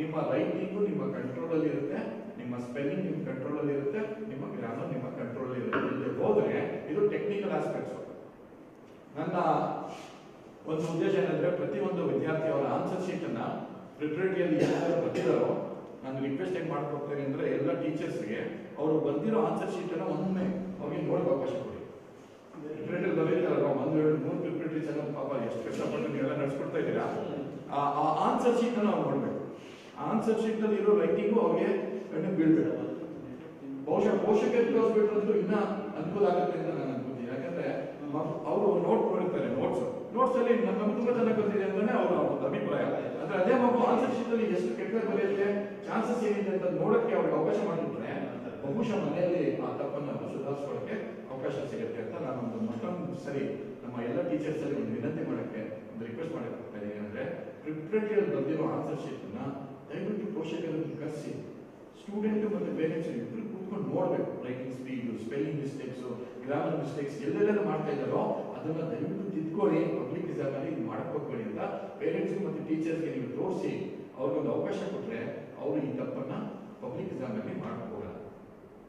ನಿಮ್ಮ ರೈಟಿಂಗು ನಿಮ್ಮ ಕಂಟ್ರೋಲ್ ಅಲ್ಲಿ ಇರುತ್ತೆ. ನಿಮ್ಮ ಸ್ಪೆಲ್ಲಿಂಗ್ ನಿಮ್ಮ ಕಂಟ್ರೋಲ್ ಅಲ್ಲಿ ಇರುತ್ತೆ, ನಿಮ್ಮ ಗ್ರಾಮರ್ ನಿಮ್ಮ ಕಂಟ್ರೋಲ್ ಅಲ್ಲಿ ಇರುತ್ತೆ. ಇಲ್ಲಿ ಹೋದ್ರೆ ಇದು ಟೆಕ್ನಿಕಲ್ ಆಸ್ಪೆಕ್ಟ್ಸ್ ನನ್ನ ಒಂದು ಉದ್ದೇಶ ಏನಂದ್ರೆ, ಪ್ರತಿಯೊಂದು ವಿದ್ಯಾರ್ಥಿ ಅವರ ಆನ್ಸರ್ ಶೀಟ್ ಅನ್ನ ಪ್ರಿಪರೇಟರಿಯಲ್ಲಿ ಯಾರು ಬರ್ತಿದಾರೋ, ನಾನು ರಿಕ್ವೆಸ್ಟ್ ಏನ್ ಮಾಡ್ಕೊಡ್ತೇನೆ ಅಂದ್ರೆ ಎಲ್ಲ ಟೀಚರ್ಸ್ಗೆ ಅವರು ಬಂದಿರೋ ಆನ್ಸರ್ ಶೀಟ್ ಅನ್ನ ಒಮ್ಮೆ ಅವ್ರಿಗೆ ನೋಡಕ್ ಅವಕಾಶ ಕೊಡಿ. ಪ್ರಿಪರೇಟರಿ ಬರೀತಾರಲ್ಲ, ಒಂದು, ಎರಡು, ಮೂರು ಪ್ರಿಪರೇಟರಿ ಪಾಪ ಎಷ್ಟು ಕಷ್ಟಪಟ್ಟು ನೀವೆಲ್ಲ ನಡ್ಸ್ಕೊಡ್ತಾ ಇದ್ದೀರಾ? ಆ ಆನ್ಸರ್ ಶೀಟ್ ಅನ್ನ ಅವ್ರು ನೋಡ್ಬೇಕು. ಆನ್ಸರ್ ಶೀಟ್ನಲ್ಲಿ ಇರೋ ರೈಟಿಂಗು ಅವ್ರಿಗೆ ಕಣ್ಣು ಬೀಳ್ಬೇಡ. ಬಹುಶಃ ಪೋಷಕರು ತೋರಿಸ್ಬಿಟ್ರಂತೂ ಇನ್ನ ಅನುಕೂಲ ಆಗುತ್ತೆ ಅಂತ ನಾನು ಅನ್ಕೋತೀನಿ ಯಾಕಂದ್ರೆ ಅವರು ನೋಟ್ ಮಾಡಿರ್ತಾರೆ ನೋಟ್ಸ್ ನೋಟ್ಸ್ ಅಲ್ಲಿ ನಮ್ಮ ತುಂಬಾ ಚೆನ್ನಾಗಿ ಅಂತಾನೆ ಅವರ ಅಭಿಪ್ರಾಯ. ಅಂದ್ರೆ ಅದೇ ಮಗು ಆನ್ಸರ್ ಶೀಟ್ ಅಲ್ಲಿ ಎಷ್ಟು ಕೆಟ್ಟ ಬರೆಯುತ್ತೆ ಚಾನ್ಸಸ್ ಏನಿದೆ ಅಂತ ನೋಡಕ್ಕೆ ಅವ್ರಿಗೆ ಅವಕಾಶ ಮಾಡಿಬಿಟ್ರೆ ಬಹುಶಃ ಮನೆಯಲ್ಲಿ ಆ ತಪ್ಪನ್ನು ಸುಧಾರಿಸ್ಕೊಳ್ಳಕ್ಕೆ ಅವಕಾಶ ಸಿಗುತ್ತೆ ಅಂತ ನಾನು ಒಂದು ಮತ್ತೊಂದು ಸರಿ ನಮ್ಮ ಎಲ್ಲ ಟೀಚರ್ಸ್ ಅಲ್ಲಿ ಒಂದು ವಿನಂತಿ ಮಾಡಕ್ಕೆ ಒಂದು ರಿಕ್ವೆಸ್ಟ್ ಮಾಡಕ್ಕೆ ಹೋಗ್ತೇನೆ ಏನಂದ್ರೆ ಪ್ರಿಪ್ರೇಟರಿ ಬಂದಿರೋ ಆನ್ಸರ್ ಶೀಟ್ ಅನ್ನ ದಯವಿಟ್ಟು ಪೋಷಕರನ್ನು ಕರೆಸಿ. ಸ್ಟೂಡೆಂಟ್ ಮತ್ತು ಪೇರೆಂಟ್ಸ್ ಇಬ್ಬರು ಕೂತ್ಕೊಂಡು ನೋಡಬೇಕು. Writing speed spelling mistakes grammar mistakes ಎಲ್ಲೆಲ್ಲ ಮಾಡ್ತಾ ಇದ್ದಾರೋ ಅದನ್ನ ದಯವಿಟ್ಟು ತಿದ್ಕೊಳ್ಳಿ. ಪಬ್ಲಿಕ್ ಎಕ್ಸಾಮಲ್ಲಿ ಇದು ಮಾಡಕ್ ಹೋಗ್ಬೇಡಿ ಅಂತ ಪೇರೆಂಟ್ಸ್ ಮತ್ತು ಟೀಚರ್ಸ್ಗೆ ನೀವು ತೋರಿಸಿ ಅವ್ರಿಗೊಂದು ಅವಕಾಶ ಕೊಟ್ಟರೆ ಅವರು ಈ ತಪ್ಪನ್ನ ಪಬ್ಲಿಕ್ ಎಕ್ಸಾಮಲ್ಲಿ ಹೋಗಲ್ಲ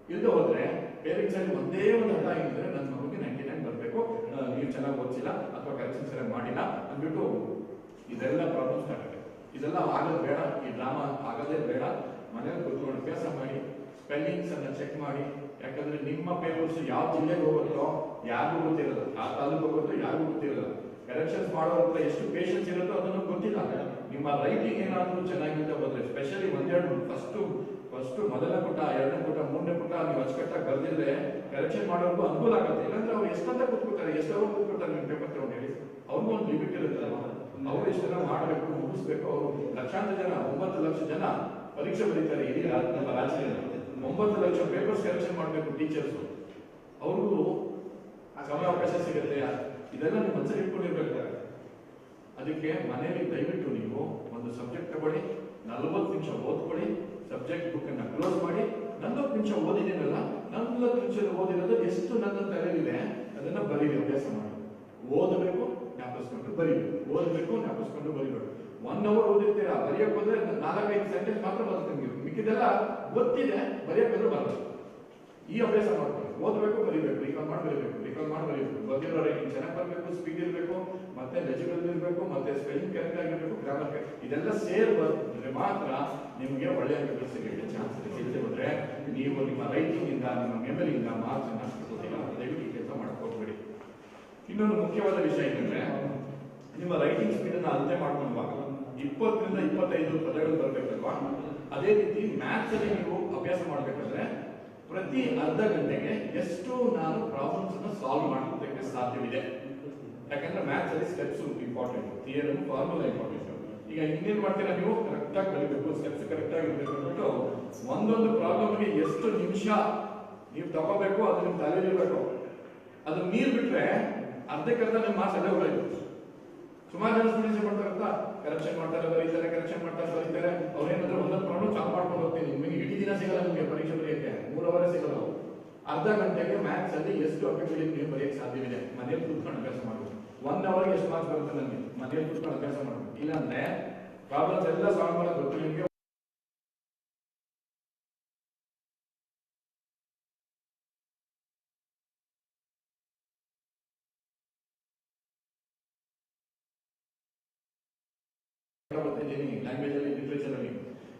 ಇಲ್ಲದೆ ಹೋದ್ರೆ ಪೇರೆಂಟ್ಸ್ ಅಲ್ಲಿ ಒಂದೇ ಒಂದು ಹಠ ಆಗಿದ್ರೆ ನನ್ನ ಮಗುಗೆ ನೈಂಟಿ ನೈನ್ ಬರಬೇಕು. ನೀವು ಚೆನ್ನಾಗಿ ಓದಿಸಿಲ್ಲ ಅಥವಾ ಕರೆಕ್ಷನ್ ಸರಿಯಾಗಿ ಮಾಡಿಲ್ಲ ಅಂದ್ಬಿಟ್ಟು ಇದೆಲ್ಲ ಪ್ರಾಬ್ಲಮ್ ಸ್ಟಾರ್ಟ್ ಆಗುತ್ತೆ. ಇದೆಲ್ಲ ಆಗೋದು ಬೇಡ, ಈ ಡ್ರಾಮಾ ಆಗೋದೇ ಬೇಡ. ಮನೇಲಿ ಕೂತ್ಕೊಂಡು ಅಭ್ಯಾಸ ಮಾಡಿ ಸ್ಪೆಲ್ಲಿಂಗ್ಸ್ ಅನ್ನ ಚೆಕ್ ಮಾಡಿ. ಯಾಕಂದ್ರೆ ನಿಮ್ಮ ಪೇಪರ್ಸ್ ಯಾವ ಜಿಲ್ಲೆಗೆ ಹೋಗುತ್ತೋ, ಯಾರಿಗೂ ಗೊತ್ತಿರಲ್ಲ. ಆ ತಾಲೂಕು ಹೋಗುತ್ತೋ, ಯಾರಿಗೂ ಗೊತ್ತಿರಲ್ಲ. ಕರೆಕ್ಷನ್ಸ್ ಮಾಡೋರ ಹತ್ರ ಎಷ್ಟು ಪೇಷನ್ಸ್ ಇರುತ್ತೋ ಅದನ್ನು ಗೊತ್ತಿಲ್ಲ. ನಿಮ್ಮ ರೈಟಿಂಗ್ ಏನಾದರೂ ಚೆನ್ನಾಗಿದ್ದ ಬಂದ್ರೆ ಸ್ಪೆಷಲಿ ಒಂದೆರಡು ಫಸ್ಟ್ ಫಸ್ಟ್ ಮೊದಲನೇ ಪುಟ, ಎರಡನೇ ಪುಟ, ಮೂರನೇ ಪುಟ, ನೀವು ಅಚ್ಚುಕಟ್ಟಾಗಿ ಬರ್ದಿದ್ರೆ ಕರೆಕ್ಷನ್ ಮಾಡೋಕ್ಕೂ ಅನುಕೂಲ ಆಗುತ್ತೆ. ಇಲ್ಲಾಂದ್ರೆ ಅವ್ರು ಎಷ್ಟಂತ ಕೂತ್ಕೊತಾರೆ ಎಷ್ಟೋ ಕೂತ್ಕೊತಾರೆ ನಿಮ್ಮ ಪೇಪರ್ ತಗೊಂಡು ಹೇಳಿ ಅವ್ರಿಗೂ ಒಂದು ಲಿಮಿಟ್ ಇರುತ್ತಲ್ಲ ಎಷ್ಟೆಲ್ಲ ಮಾಡಬೇಕು, ಮುಗಿಸ್ಬೇಕು. ಅವರು ಲಕ್ಷಾಂತರ ಜನ, ಒಂಬತ್ತು ಲಕ್ಷ ಜನ ಪರೀಕ್ಷೆ ಬರೀತಾರೆ, ಇಡೀ ನಮ್ಮ ರಾಜ್ಯದಲ್ಲಿ. ಒಂಬತ್ತು ಲಕ್ಷ ಪೇಪರ್ಸ್ ಕಲೆಕ್ಷನ್ ಮಾಡಬೇಕು ಟೀಚರ್ಸ್ ಅವ್ರಿಗೂ ಸಮಯಾವಕಾಶ ಸಿಗುತ್ತೆ. ಇದೆಲ್ಲ ನೀವು ಮನಸ್ಸಲ್ಲಿ ಇಟ್ಕೊಂಡಿರ್ಬೇಕು. ಅದಕ್ಕೆ ಮನೆಯಲ್ಲಿ ದಯವಿಟ್ಟು ನೀವು ಒಂದು ಸಬ್ಜೆಕ್ಟ್ ತಗೊಳ್ಳಿ, ನಲವತ್ತು ನಿಮಿಷ ಓದ್ಕೊಳ್ಳಿ, ಸಬ್ಜೆಕ್ಟ್ ಬುಕ್ ಅನ್ನ ಕ್ಲೋಸ್ ಮಾಡಿ, ನಲವತ್ತು ನಿಮಿಷ ಓದಿದ್ದೀನಲ್ಲ, ನಲವತ್ತು ನಿಮಿಷ ಓದಿರೋದು ಎಷ್ಟು ನನ್ನ ತಲೆಯಲ್ಲಿದೆ ಅದನ್ನ ಬರೀರಿ, ಅಭ್ಯಾಸ ಮಾಡಿ. ಓದಬೇಕು ಜ್ಞಾಪಿಸ್ಕೊಂಡು ಬರೀಬೇಕು ಓದಬೇಕು ಜ್ಞಾಪಿಸ್ಕೊಂಡು ಬರೀಬೇಕು. ಒನ್ ಅವರ್ ಓದಿರ್ತೀರಾ, ಬರೆಯಕ್ ಹೋದ್ರೆ ನಾಲ್ಕೈದು ಸೆಂಟೆನ್ಸ್ ಮಾತ್ರ ಬರುತ್ತೆ ನಿಮಗೆ. ಮಿಕ್ಕಿದೆಲ್ಲ ಗೊತ್ತಿದೆ, ಬರೆಯಕ್ ಹೋದ್ರೆ ಬರಲ್ಲ. ಈ ಅಭ್ಯಾಸ ಮಾಡ್ಕೊಳ್ಳಿ. ಓದಬೇಕು, ಬರೀಬೇಕು ರಿಕಾಲ್ ಮಾಡಿ ಬರೀಬೇಕು ರಿಕಾಲ್ ಮಾಡಿ ಬರೀಬೇಕು. ಬರ್ದಿರೋ ರೈಟಿಂಗ್ ಚೆನ್ನಾಗಿ ಬರಬೇಕು ಸ್ಪೀಡ್ ಇರಬೇಕು, ಮತ್ತೆ ಲೆಜಿಬಲ್ ಇರಬೇಕು, ಮತ್ತೆ ಸ್ಪೆಲ್ಲಿಂಗ್ ಕರೆಕ್ಟ್ ಆಗಿರಬೇಕು ಗ್ರಾಮರ್ ಇದೆಲ್ಲ ಸೇರ್ ಬಂದ್ರೆ ಮಾತ್ರ ನಿಮಗೆ ಒಳ್ಳೆಯ ಸಿಗಲಿಕ್ಕೆ ಚಾನ್ಸ್ ಇದೆ ಇಲ್ಲದೆ ಹೋದ್ರೆ ನೀವು ನಿಮ್ಮ ರೈಟಿಂಗ್ ಇಂದ, ನಿಮ್ಮ ಮೆಮರಿಯಿಂದ ಮಾರ್ಕ್ಸ್ ಅನ್ನ ಹಾಕ್ಸ್ಕೊತೀರಾ ದಯವಿಟ್ಟು ಈ ಕೆಲಸ ಮಾಡಕ್ ಹೋಗ್ಬೇಡಿ ಇನ್ನೊಂದು ಮುಖ್ಯವಾದ ವಿಷಯ ಏನಂದ್ರೆ, ನಿಮ್ಮ ರೈಟಿಂಗ್ ಸ್ಪೀಡ್ ಅನ್ನ ಅಳತೆ ಮಾಡ್ಕೊಂಡಾಗ ಇಪ್ಪತ್ತರಿಂದ ಇಪ್ಪತ್ತೈದು ಪದಗಳು ಬರ್ಬೇಕಲ್ವಾ? ಅದೇ ರೀತಿ ಮ್ಯಾಥ್ಸ್ ಅಲ್ಲಿ ನೀವು ಅಭ್ಯಾಸ ಮಾಡಬೇಕಂದ್ರೆ ಪ್ರತಿ ಅರ್ಧ ಗಂಟೆಗೆ ಎಷ್ಟು ನಾನು ಪ್ರಾಬ್ಲಮ್ಸ್ ಅನ್ನು ಸಾಲ್ವ್ ಮಾಡೋದಕ್ಕೆ ಸಾಧ್ಯವಿದೆ. ಯಾಕಂದ್ರೆ ಮ್ಯಾಥ್ಸ್ ಅಲ್ಲಿ steps important theorem formula important ಈಗ ಇನ್ನೇನ್ ಮಾಡ್ತೀರಾ ನೀವು? ಕರೆಕ್ಟ್ ಆಗಿ ಕಲಿಬೇಕು ಸ್ಟೆಪ್ಸ್ ಕರೆಕ್ಟ್ ಆಗಿ ಇರಬೇಕು ಅಂದ್ಬಿಟ್ಟು ಒಂದೊಂದು ಪ್ರಾಬ್ಲಮ್ಗೆ ಎಷ್ಟು ನಿಮಿಷ ನೀವು ತಗೋಬೇಕು, ಅದು ನಿಮ್ ತಲೆಯಲ್ಲಿರ್ಬೇಕು ಅದು ಮೀರ್ ಬಿಟ್ರೆ ಅರ್ಧಕ್ಕರ್ಧ ನಿಮ್ಮ ಮಾಸ್ ಅಲ್ಲೇ ಹೋಗೋದು ಸುಮಾರು ಜನ ಸ್ಟೂಡೆಂಟ್ಸ್ ಮಾಡ್ತಾರೆ ಗೊತ್ತಾ? ಕರೆಕ್ಷನ್ ಮಾಡ್ತಾರೆ, ಬರೀತಾರೆ ಕರೆಕ್ಷನ್ ಮಾಡ್ತಾರೆ, ಬರೀತಾರೆ. ಅವ್ರೇನಾದ್ರೂ ಒಂದೊಂದು ಪ್ರಾಬ್ಲಮ್ ಸಾಲ್ವ್ ಮಾಡ್ಕೊಂಡು ಹೋಗ್ತೀನಿ. ನಿಮಗೆ ಇಡೀ ದಿನ ಸಿಗಲ್ಲ ನಿಮಗೆ ಪರೀಕ್ಷೆ ಬರೆಯಕ್ಕೆ. ಮೂರು ಅವರೇ. ಸಿಗಲ್ಲ. ಅರ್ಧ ಗಂಟೆಗೆ ಮ್ಯಾಥ್ಸ್ ಅಲ್ಲಿ ಎಷ್ಟು ಅಂಕಗಳಿಗೆ ನೀವು ಬರೆಯಕ್ಕೆ ಸಾಧ್ಯವಿದೆ? ಮನೇಲಿ ಕೂತ್ಕೊಂಡು ಅಭ್ಯಾಸ ಮಾಡಬೇಕು. ಒನ್ ಅವರ್ಗೆ ಎಷ್ಟು ಮಾರ್ಕ್ಸ್ ಬರುತ್ತೆ ನನಗೆ? ಮನೇಲಿ ಕೂತ್ಕೊಂಡು ಅಭ್ಯಾಸ ಮಾಡಬೇಕು. ಇಲ್ಲಾಂದ್ರೆ ಪ್ರಾಬ್ಲಮ್ಸ್ ಎಲ್ಲ ಸಾಲ್ವ್ ಮಾಡೋದು ಗೊತ್ತು ನಿಮಗೆ. ಲ್ಯಾಂಗ್ವೇಜ್ ಅಲ್ಲಿ ಲಿಟ್ರೇಚರ್ ಅಲ್ಲಿ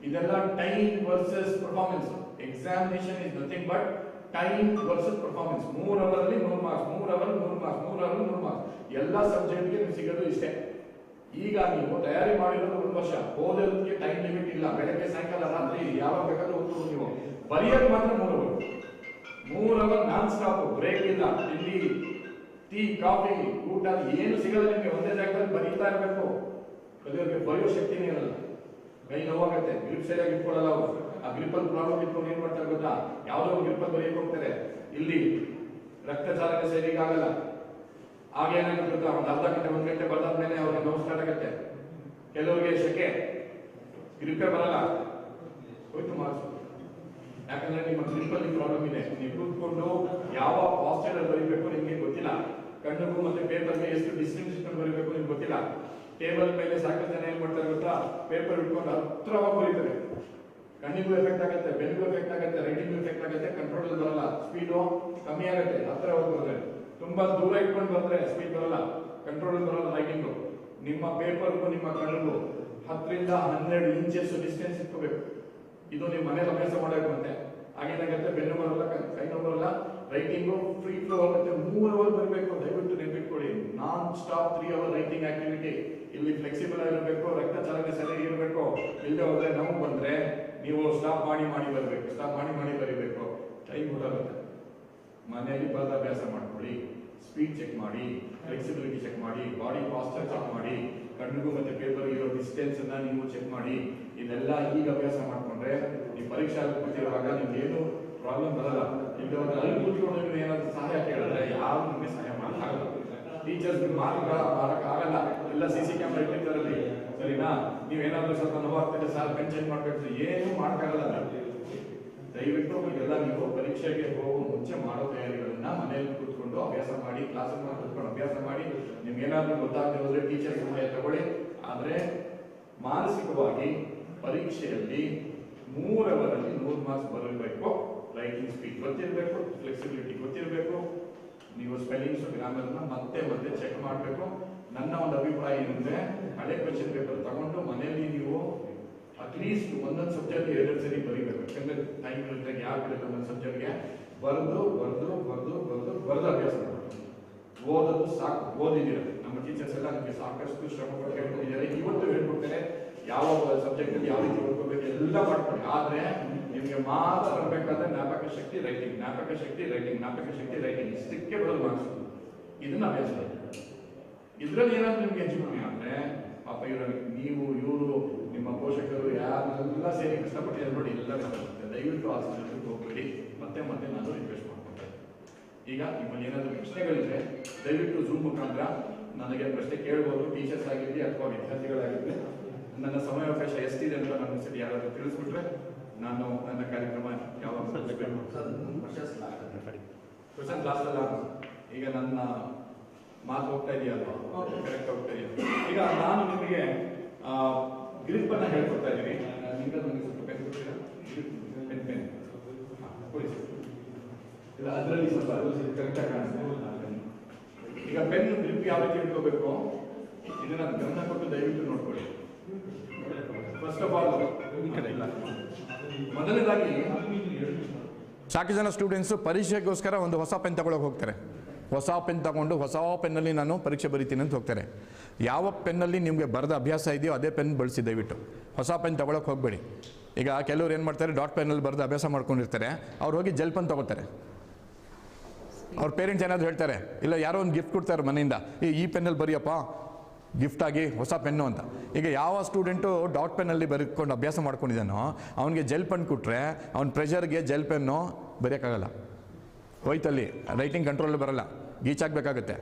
ಇದೆಲ್ಲ time versus performance examination is nothing but time versus performance ಮೂರ್ ಅವರ್ ಅಲ್ಲಿ ನೂರು ಮಾರ್ಕ್ಸ್ ಮೂರ್ ಅವರ್ ನೂರು ಮಾರ್ಕ್ಸ್ ಮೂರ್ ಅವರ್ ನೂರು ಮಾರ್ಕ್ಸ್ ಎಲ್ಲಾ ಸಬ್ಜೆಕ್ಟ್ಗೆ ನೀವು ಸಿಗೋದು ಇಷ್ಟೇ. ಈಗ ನೀವು ತಯಾರಿ ಮಾಡಿರೋದು ಒಂದು ವರ್ಷ. ಓದೋದಕ್ಕೆ ಟೈಮ್ ಲಿಮಿಟ್ ಇಲ್ಲ. ಬೆಳಗ್ಗೆ, ಸಾಯಂಕಾಲ, ರಾತ್ರಿ ಯಾವಾಗ ಬೇಕಾದ್ರೂ ಓದ್ಬೋದು ನೀವು. ಬರೆಯೋದು ಮಾತ್ರ ಮೂರು ಅವರ್ ಮೂರ್ ಅವರ್ ನಾನ್ ಸ್ಟಾಪ್ ಬ್ರೇಕ್ ಇಲ್ಲ. ತಿಂಡಿ, ಟೀ, ಕಾಫಿ, ಊಟ, ಏನು ಸಿಗಲ್ಲ ನಿಮಗೆ. ಒಂದೇ ಜಾಗದಲ್ಲಿ ಬರೀತಾ ಇರಬೇಕು. ಕಲಿಯೋರಿಗೆ ಬರೆಯೋ ಶಕ್ತಿನೇ ಇರಲ್ಲ ಕೈ ನೋವಾಗತ್ತೆ ಗ್ರಿಪ್ ಸರಿಯಾಗಿ ಇಟ್ಕೊಳ್ಳಲ್ಲ ಅವರು. ಆ ಗ್ರಿಪ್ಪಲ್ಲಿ ಪ್ರಾಬ್ಲಮ್ ಇಟ್ಕೊಂಡು ಏನ್ ಮಾಡ್ತಾರೆ ಗೊತ್ತಾ? ಯಾವುದೋ ಗ್ರಿಪ್ಪಲ್ಲಿ ಬರೆಯಕ್ಕೆ ಹೋಗ್ತಾರೆ. ಇಲ್ಲಿ ರಕ್ತಚಾಲಕ ಸರಿಯಾಗಿ ಆಗಲ್ಲ. ಆಗ ಏನಾಗುತ್ತೆ ಗೊತ್ತಾ? ಒಂದು ಅರ್ಧ ಗಂಟೆ, ಒಂದು ಗಂಟೆ ಬರ್ದಾದ್ಮೇಲೆ ಅವ್ರಿಗೆ ನೋವು ಸ್ಟಾರ್ಟ್ ಆಗುತ್ತೆ. ಕೆಲವರಿಗೆ ಶೆಕೆ ಗ್ರಿಪ್ಪೇ ಬರಲ್ಲ. ಹೋಯ್ತು ಮಾರ್ಕ್ಸ್. ಯಾಕಂದ್ರೆ ನಿಮ್ಮ ಗ್ರಿಪ್ಪಲ್ಲಿ ಪ್ರಾಬ್ಲಮ್ ಇದೆ. ನೀವು ಕೂತ್ಕೊಂಡು ಯಾವ ಅಲ್ಲಿ ಬರೀಬೇಕು ನಿಮ್ಗೆ ಗೊತ್ತಿಲ್ಲ. ಕಣ್ಣುಗೂ ಮತ್ತೆ ಪೇಪರ್ಗೆ ಎಷ್ಟು ಇಟ್ಕೊಂಡು ಬರೀಬೇಕು ನಿಮ್ಗೆ ಗೊತ್ತಿಲ್ಲ. ಟೇಬಲ್ ಮೇಲೆ ಸಾಕಷ್ಟು ಜನ ಏನ್ ಮಾಡ್ತಾರೆ ಗೊತ್ತಾ? ಪೇಪರ್ ಇಟ್ಕೊಂಡು ಹತ್ರ ಹೋಗ್ತಾರೆ ಕಣ್ಣಿಗೂ ಎಫೆಕ್ಟ್ ಆಗುತ್ತೆ, ಬೆನ್ನಿಗೂ ಎಫೆಕ್ಟ್ ಆಗುತ್ತೆ ರೈಟಿಂಗ್ ಎಫೆಕ್ಟ್ ಆಗುತ್ತೆ ಕಂಟ್ರೋಲ್ ಬರಲ್ಲ. ಸ್ಪೀಡು ಕಮ್ಮಿ ಆಗುತ್ತೆ ಹತ್ರ ಹೋಗ್ತಾರೆ ತುಂಬಾ ದೂರ ಇಟ್ಕೊಂಡು ಬಂದ್ರೆ ಸ್ಪೀಡ್ ಬರಲ್ಲ. ಕಂಟ್ರೋಲ್ ಬರಲ್ಲ ರೈಟಿಂಗು ನಿಮ್ಮ ಪೇಪರ್ಗೂ ನಿಮ್ಮ ಕಣ್ಣಿಗೂ ಹತ್ತರಿಂದ ಹನ್ನೆರಡು ಇಂಚಸ್ ಡಿಸ್ಟೆನ್ಸ್ ಇಟ್ಕೋಬೇಕು. ಇದು ನೀವು ಮನೇಲಿ ಅಭ್ಯಾಸ ಮಾಡಬೇಕು ಅಂತೆ ಹಾಗೇನಾಗುತ್ತೆ, ಬೆನ್ನು ಬರಲ್ಲ ಕ- ನೋವು ಬರಲ್ಲ ರೈಟಿಂಗು ಫ್ರೀ ಫ್ಲೋ ಆಗುತ್ತೆ ಮೂರು ಓವರ್ ಬರಬೇಕು. ದಯವಿಟ್ಟು non stop three hour writing activity ಇಲ್ಲಿ ಫ್ಲೆಕ್ಸಿಬಲ್ ಆಗಿರಬೇಕು, ರಕ್ತ ಚಲನೆ ಸರಿಯಾಗಿ ಇರಬೇಕು. ಇಲ್ಲದೆ ಹೋದ್ರೆ ನೋವು ಬಂದ್ರೆ ನೀವು ಸ್ಟಾಪ್ ಮಾಡಿ ಮಾಡಿ ಬರಬೇಕು ಸ್ಟಾಪ್ ಮಾಡಿ ಮಾಡಿ ಬರೀಬೇಕು. ಟೈಮ್ ಹೊರಗುತ್ತೆ ಮನೆಯಲ್ಲಿ ಬರೆದ ಅಭ್ಯಾಸ ಮಾಡ್ಕೊಳ್ಳಿ ಸ್ಪೀಡ್ ಚೆಕ್ ಮಾಡಿ ಫ್ಲೆಕ್ಸಿಬಿಲಿಟಿ ಚೆಕ್ ಮಾಡಿ ಬಾಡಿ ಪಾಸ್ಚರ್ ಚೆಕ್ ಮಾಡಿ, ಕಣ್ಣಿಗೂ ಮತ್ತೆ ಪೇಪರ್ ಇರೋ ಡಿಸ್ಟೆನ್ಸ್ ಅನ್ನ ನೀವು ಚೆಕ್ ಮಾಡಿ. ಇದೆಲ್ಲ ಈಗ ಅಭ್ಯಾಸ ಮಾಡ್ಕೊಂಡ್ರೆ ನೀವು ಪರೀಕ್ಷೆ ಕೂತಿರುವಾಗ ನಿಮ್ಗೆ ಏನು ಪ್ರಾಬ್ಲಮ್ ಬರಲ್ಲ ಒಂದು ಅಲ್ಲಿ ಕೂತ್ಕೊಂಡು ಏನಾದ್ರು ಸಹಾಯ ಕೇಳಿದ್ರೆ ಯಾರು ನಿಮಗೆ ಸಹಾಯ ಮಾಡಕ್ಕಾಗಲ್ಲ ಟೀಚರ್ಸ್ ಮಾಡಕ್ ಆಗಲ್ಲ. ಎಲ್ಲ ಸಿ ಸಿ ಕ್ಯಾಮ್ರಾ ಇಟ್ಟಿದ್ದಾರಲ್ಲಿ. ಸರಿನಾ? ನೀವೇನಾದ್ರೂ ಸ್ವಲ್ಪ ನೋವಾಗ್ತಿದೆ ಸರ್ ಪೆನ್ ಚೇಂಜ್ ಮಾಡ್ಬೇಕು? ಏನು ಮಾಡೋಕ್ಕಾಗಲ್ಲ. ದಯವಿಟ್ಟು ಎಲ್ಲ ನೀವು ಪರೀಕ್ಷೆಗೆ ಹೋಗೋ ಮುಂಚೆ ಮಾಡೋ ತಯಾರಿಗಳನ್ನ ಮನೆಯಲ್ಲಿ ಕೂತ್ಕೊಂಡು ಅಭ್ಯಾಸ ಮಾಡಿ ಕ್ಲಾಸ್ ಕೂತ್ಕೊಂಡು ಅಭ್ಯಾಸ ಮಾಡಿ. ನಿಮ್ಗೆ ಏನಾದ್ರೂ ಗೊತ್ತಾಗದೆ ಹೋದ್ರೆ ಟೀಚರ್ ಸಹಾಯ ತಗೊಳ್ಳಿ ಆದ್ರೆ ಮಾನಸಿಕವಾಗಿ ಪರೀಕ್ಷೆಯಲ್ಲಿ ಮೂರವರಲ್ಲಿ ನೂರು ಮಾರ್ಕ್ಸ್ ಬರಬೇಕು. ರೈಟಿಂಗ್ ಸ್ಪೀಡ್ ಗೊತ್ತಿರಬೇಕು ಫ್ಲೆಕ್ಸಿಬಿಲಿಟಿ ಗೊತ್ತಿರಬೇಕು. ನೀವು ಸ್ಪೆಲ್ಲಿಂಗ್ಸ್ ಗ್ರಾಮರ್ನ ಮತ್ತೆ ಮತ್ತೆ ಚೆಕ್ ಮಾಡಬೇಕು. ನನ್ನ ಒಂದು ಅಭಿಪ್ರಾಯ ಏನಂದ್ರೆ, ಹಳೆ ಕ್ವೆಶನ್ ಪೇಪರ್ ತಗೊಂಡು ಮನೆಯಲ್ಲಿ ನೀವು ಅಟ್ಲೀಸ್ಟ್ ಒಂದೊಂದು ಸಬ್ಜೆಕ್ಟ್ ಎರಡು ಸರಿ ಬರೀಬೇಕು. ಯಾಕಂದ್ರೆ ಟೈಮ್ ಇರುತ್ತೆ ಗ್ಯಾಪ್ ಇರುತ್ತೆ ಒಂದೊಂದು ಸಬ್ಜೆಕ್ಟ್ಗೆ ಬರೆದು ಬರೆದು ಬರೆದು ಬರೆದು ಬರೆದು ಅಭ್ಯಾಸ ಓದೋದು ಸಾಕು, ಓದಿದ್ದೀರ. ನಮ್ಮ ಟೀಚರ್ಸ್ ಎಲ್ಲ ನಿಮಗೆ ಸಾಕಷ್ಟು ಶ್ರಮ ಪಟ್ಟು ಹೇಳ್ಕೊಂಡಿದ್ದಾರೆ. ಇವತ್ತು ಹೇಳ್ಕೊಡ್ತಾರೆ, ಯಾವ ಸಬ್ಜೆಕ್ಟ್ ಯಾವ ರೀತಿ ಓದ್ಕೋಬೇಕು ಎಲ್ಲ ಮಾಡ್ಕೊಳ್ಳಿ ಆದ್ರೆ ನಿಮಗೆ ಮಾತ್ರ ಬರಬೇಕಾದ್ರೆ ಜ್ಞಾಪಕ ಶಕ್ತಿ ರೈಟಿಂಗ್ ಜ್ಞಾಪಕ ಶಕ್ತಿ ರೈಟಿಂಗ್ ಜ್ಞಾಪಕ ಶಕ್ತಿ ರೈಟಿಂಗ್ ಸಿಕ್ಕೇ ಬರೋದು ಮಾರ್ಕ್ಸ್. ಇದನ್ನ ಅಭ್ಯಾಸ ಇದರಲ್ಲಿ ಏನಾದ್ರು ನಿಮ್ಗೆ ಕಮ್ಮಿ ಆದ್ರೆ, ಪಾಪ ಇವರು ನೀವು, ಇವರು, ನಿಮ್ಮ ಪೋಷಕರು ಯಾರೆಲ್ಲ ಸೇರಿ ಕಷ್ಟಪಟ್ಟಿದ್ದಾರೆ ನೋಡಿ ಎಲ್ಲ ದಯವಿಟ್ಟು ಆ ಹೋಗ್ಬೇಡಿ. ಮತ್ತೆ ಮತ್ತೆ ನಾನು ರಿಕ್ವೆಸ್ಟ್ ಮಾಡ್ಕೊಳ್ತೇನೆ. ಈಗ ನಿಮ್ಮಲ್ಲಿ ಏನಾದರೂ ಪ್ರಶ್ನೆಗಳಿದ್ರೆ, ದಯವಿಟ್ಟು ಝೂಮ್ ಮುಖಾಂತರ ನನಗೆ ಪ್ರಶ್ನೆ ಕೇಳ್ಬೋದು. ಟೀಚರ್ಸ್ ಆಗಿರಲಿ ಅಥವಾ ವಿದ್ಯಾರ್ಥಿಗಳಾಗಿರಲಿ. ನನ್ನ ಸಮಯಾವಕಾಶ ಎಷ್ಟಿದೆ ಅಂತ ನನ್ನ ಸರಿ ಯಾರಾದರೂ ತಿಳಿಸ್ಬಿಟ್ರೆ ನಾನು ನನ್ನ ಕಾರ್ಯಕ್ರಮ ಯಾವಾಗ ಕ್ವಶನ್ ಕ್ಲಾಸ್ ಅಲ್ಲ ಈಗ ನನ್ನ ಮಾತು ಹೋಗ್ತಾ ಇದೆಯಲ್ವಾ? ಕರೆಕ್ಟ್ ಹೋಗ್ತಾ ಇದೆಯಾ? ಈಗ ನಾನು ನಿಮಗೆ ಗ್ರಿಪ್ ಅನ್ನ ಹೇಳ್ಕೊಡ್ತಾ ಇದ್ದೀನಿ ನಿಮ್ಗೆ ನನಗೆ ಸ್ವಲ್ಪ ಪೆನ್ ಕೊಡ್ತೀರಾ? ಪೆನ್ ಪೆನ್ ಕೊಡಿ. ಇಲ್ಲ ಅದರಲ್ಲಿ ಸ್ವಲ್ಪ ಕರೆಕ್ಟ್ ಆಗಿ ಕಾಣಿಸ್ತದೆ ಈಗ ಪೆನ್ ಗ್ರಿಪ್ ಯಾವ ರೀತಿ ಇಟ್ಕೋಬೇಕು? ಇದನ್ನ ಗಮನ ಕೊಟ್ಟು ದಯವಿಟ್ಟು ನೋಡ್ಕೊಳ್ಳಿ. ಫಸ್ಟ್ ಆಫ್ ಆಲ್ ಮೊದಲನೇದಾಗಿ ಸಾಕು ಜನ ಸ್ಟೂಡೆಂಟ್ಸು ಪರೀಕ್ಷೆಗೋಸ್ಕರ ಒಂದು ಹೊಸ ಪೆನ್ ತಗೊಳಕ್ಕೆ ಹೋಗ್ತಾರೆ. ಹೊಸ ಪೆನ್ ತಗೊಂಡು ಹೊಸ ಪೆನ್ನಲ್ಲಿ ನಾನು ಪರೀಕ್ಷೆ ಬರಿತೀನಿ ಅಂತ ಹೋಗ್ತಾರೆ. ಯಾವ ಪೆನ್ನಲ್ಲಿ ನಿಮಗೆ ಬರೆದ ಅಭ್ಯಾಸ ಇದೆಯೋ ಅದೇ ಪೆನ್ ಬಳಸಿ ದಯವಿಟ್ಟು. ಹೊಸ ಪೆನ್ ತಗೊಳಕ್ಕೆ ಹೋಗಬೇಡಿ. ಈಗ ಕೆಲವ್ರು ಏನು ಮಾಡ್ತಾರೆ ಡಾಟ್ ಪೆನ್ನಲ್ಲಿ ಬರೆದು ಅಭ್ಯಾಸ ಮಾಡ್ಕೊಂಡಿರ್ತಾರೆ. ಅವ್ರು ಹೋಗಿ ಜೆಲ್ ಪೆನ್ ತಗೋತಾರೆ. ಅವ್ರ ಪೇರೆಂಟ್ಸ್ ಏನಾದರೂ ಹೇಳ್ತಾರೆ, ಇಲ್ಲ, ಯಾರೋ ಒಂದು ಗಿಫ್ಟ್ ಕೊಡ್ತಾರೆ ಮನೆಯಿಂದ. ಈ ಈ ಪೆನ್ನಲ್ಲಿ ಬರೆಯಪ್ಪ ಗಿಫ್ಟ್ ಆಗಿ ಹೊಸ ಪೆನ್ನು ಅಂತ. ಈಗ ಯಾವ ಸ್ಟೂಡೆಂಟು ಡಾಟ್ ಪೆನ್ನಲ್ಲಿ ಬರ್ಕೊಂಡು ಅಭ್ಯಾಸ ಮಾಡ್ಕೊಂಡಿದ್ದಾನೋ, ಅವನಿಗೆ ಜೆಲ್ ಪೆನ್ ಕೊಟ್ಟರೆ ಅವ್ನ ಪ್ರೆಷರ್ಗೆ ಜೆಲ್ ಪೆನ್ನು ಬರೆಯೋಕ್ಕಾಗಲ್ಲ. ಹೋಯ್ತಲ್ಲಿ ರೈಟಿಂಗ್ ಕಂಟ್ರೋಲ್ ಬರಲ್ಲ. ಗೀಚಾಕ್ಬೇಕಾಗುತ್ತೆ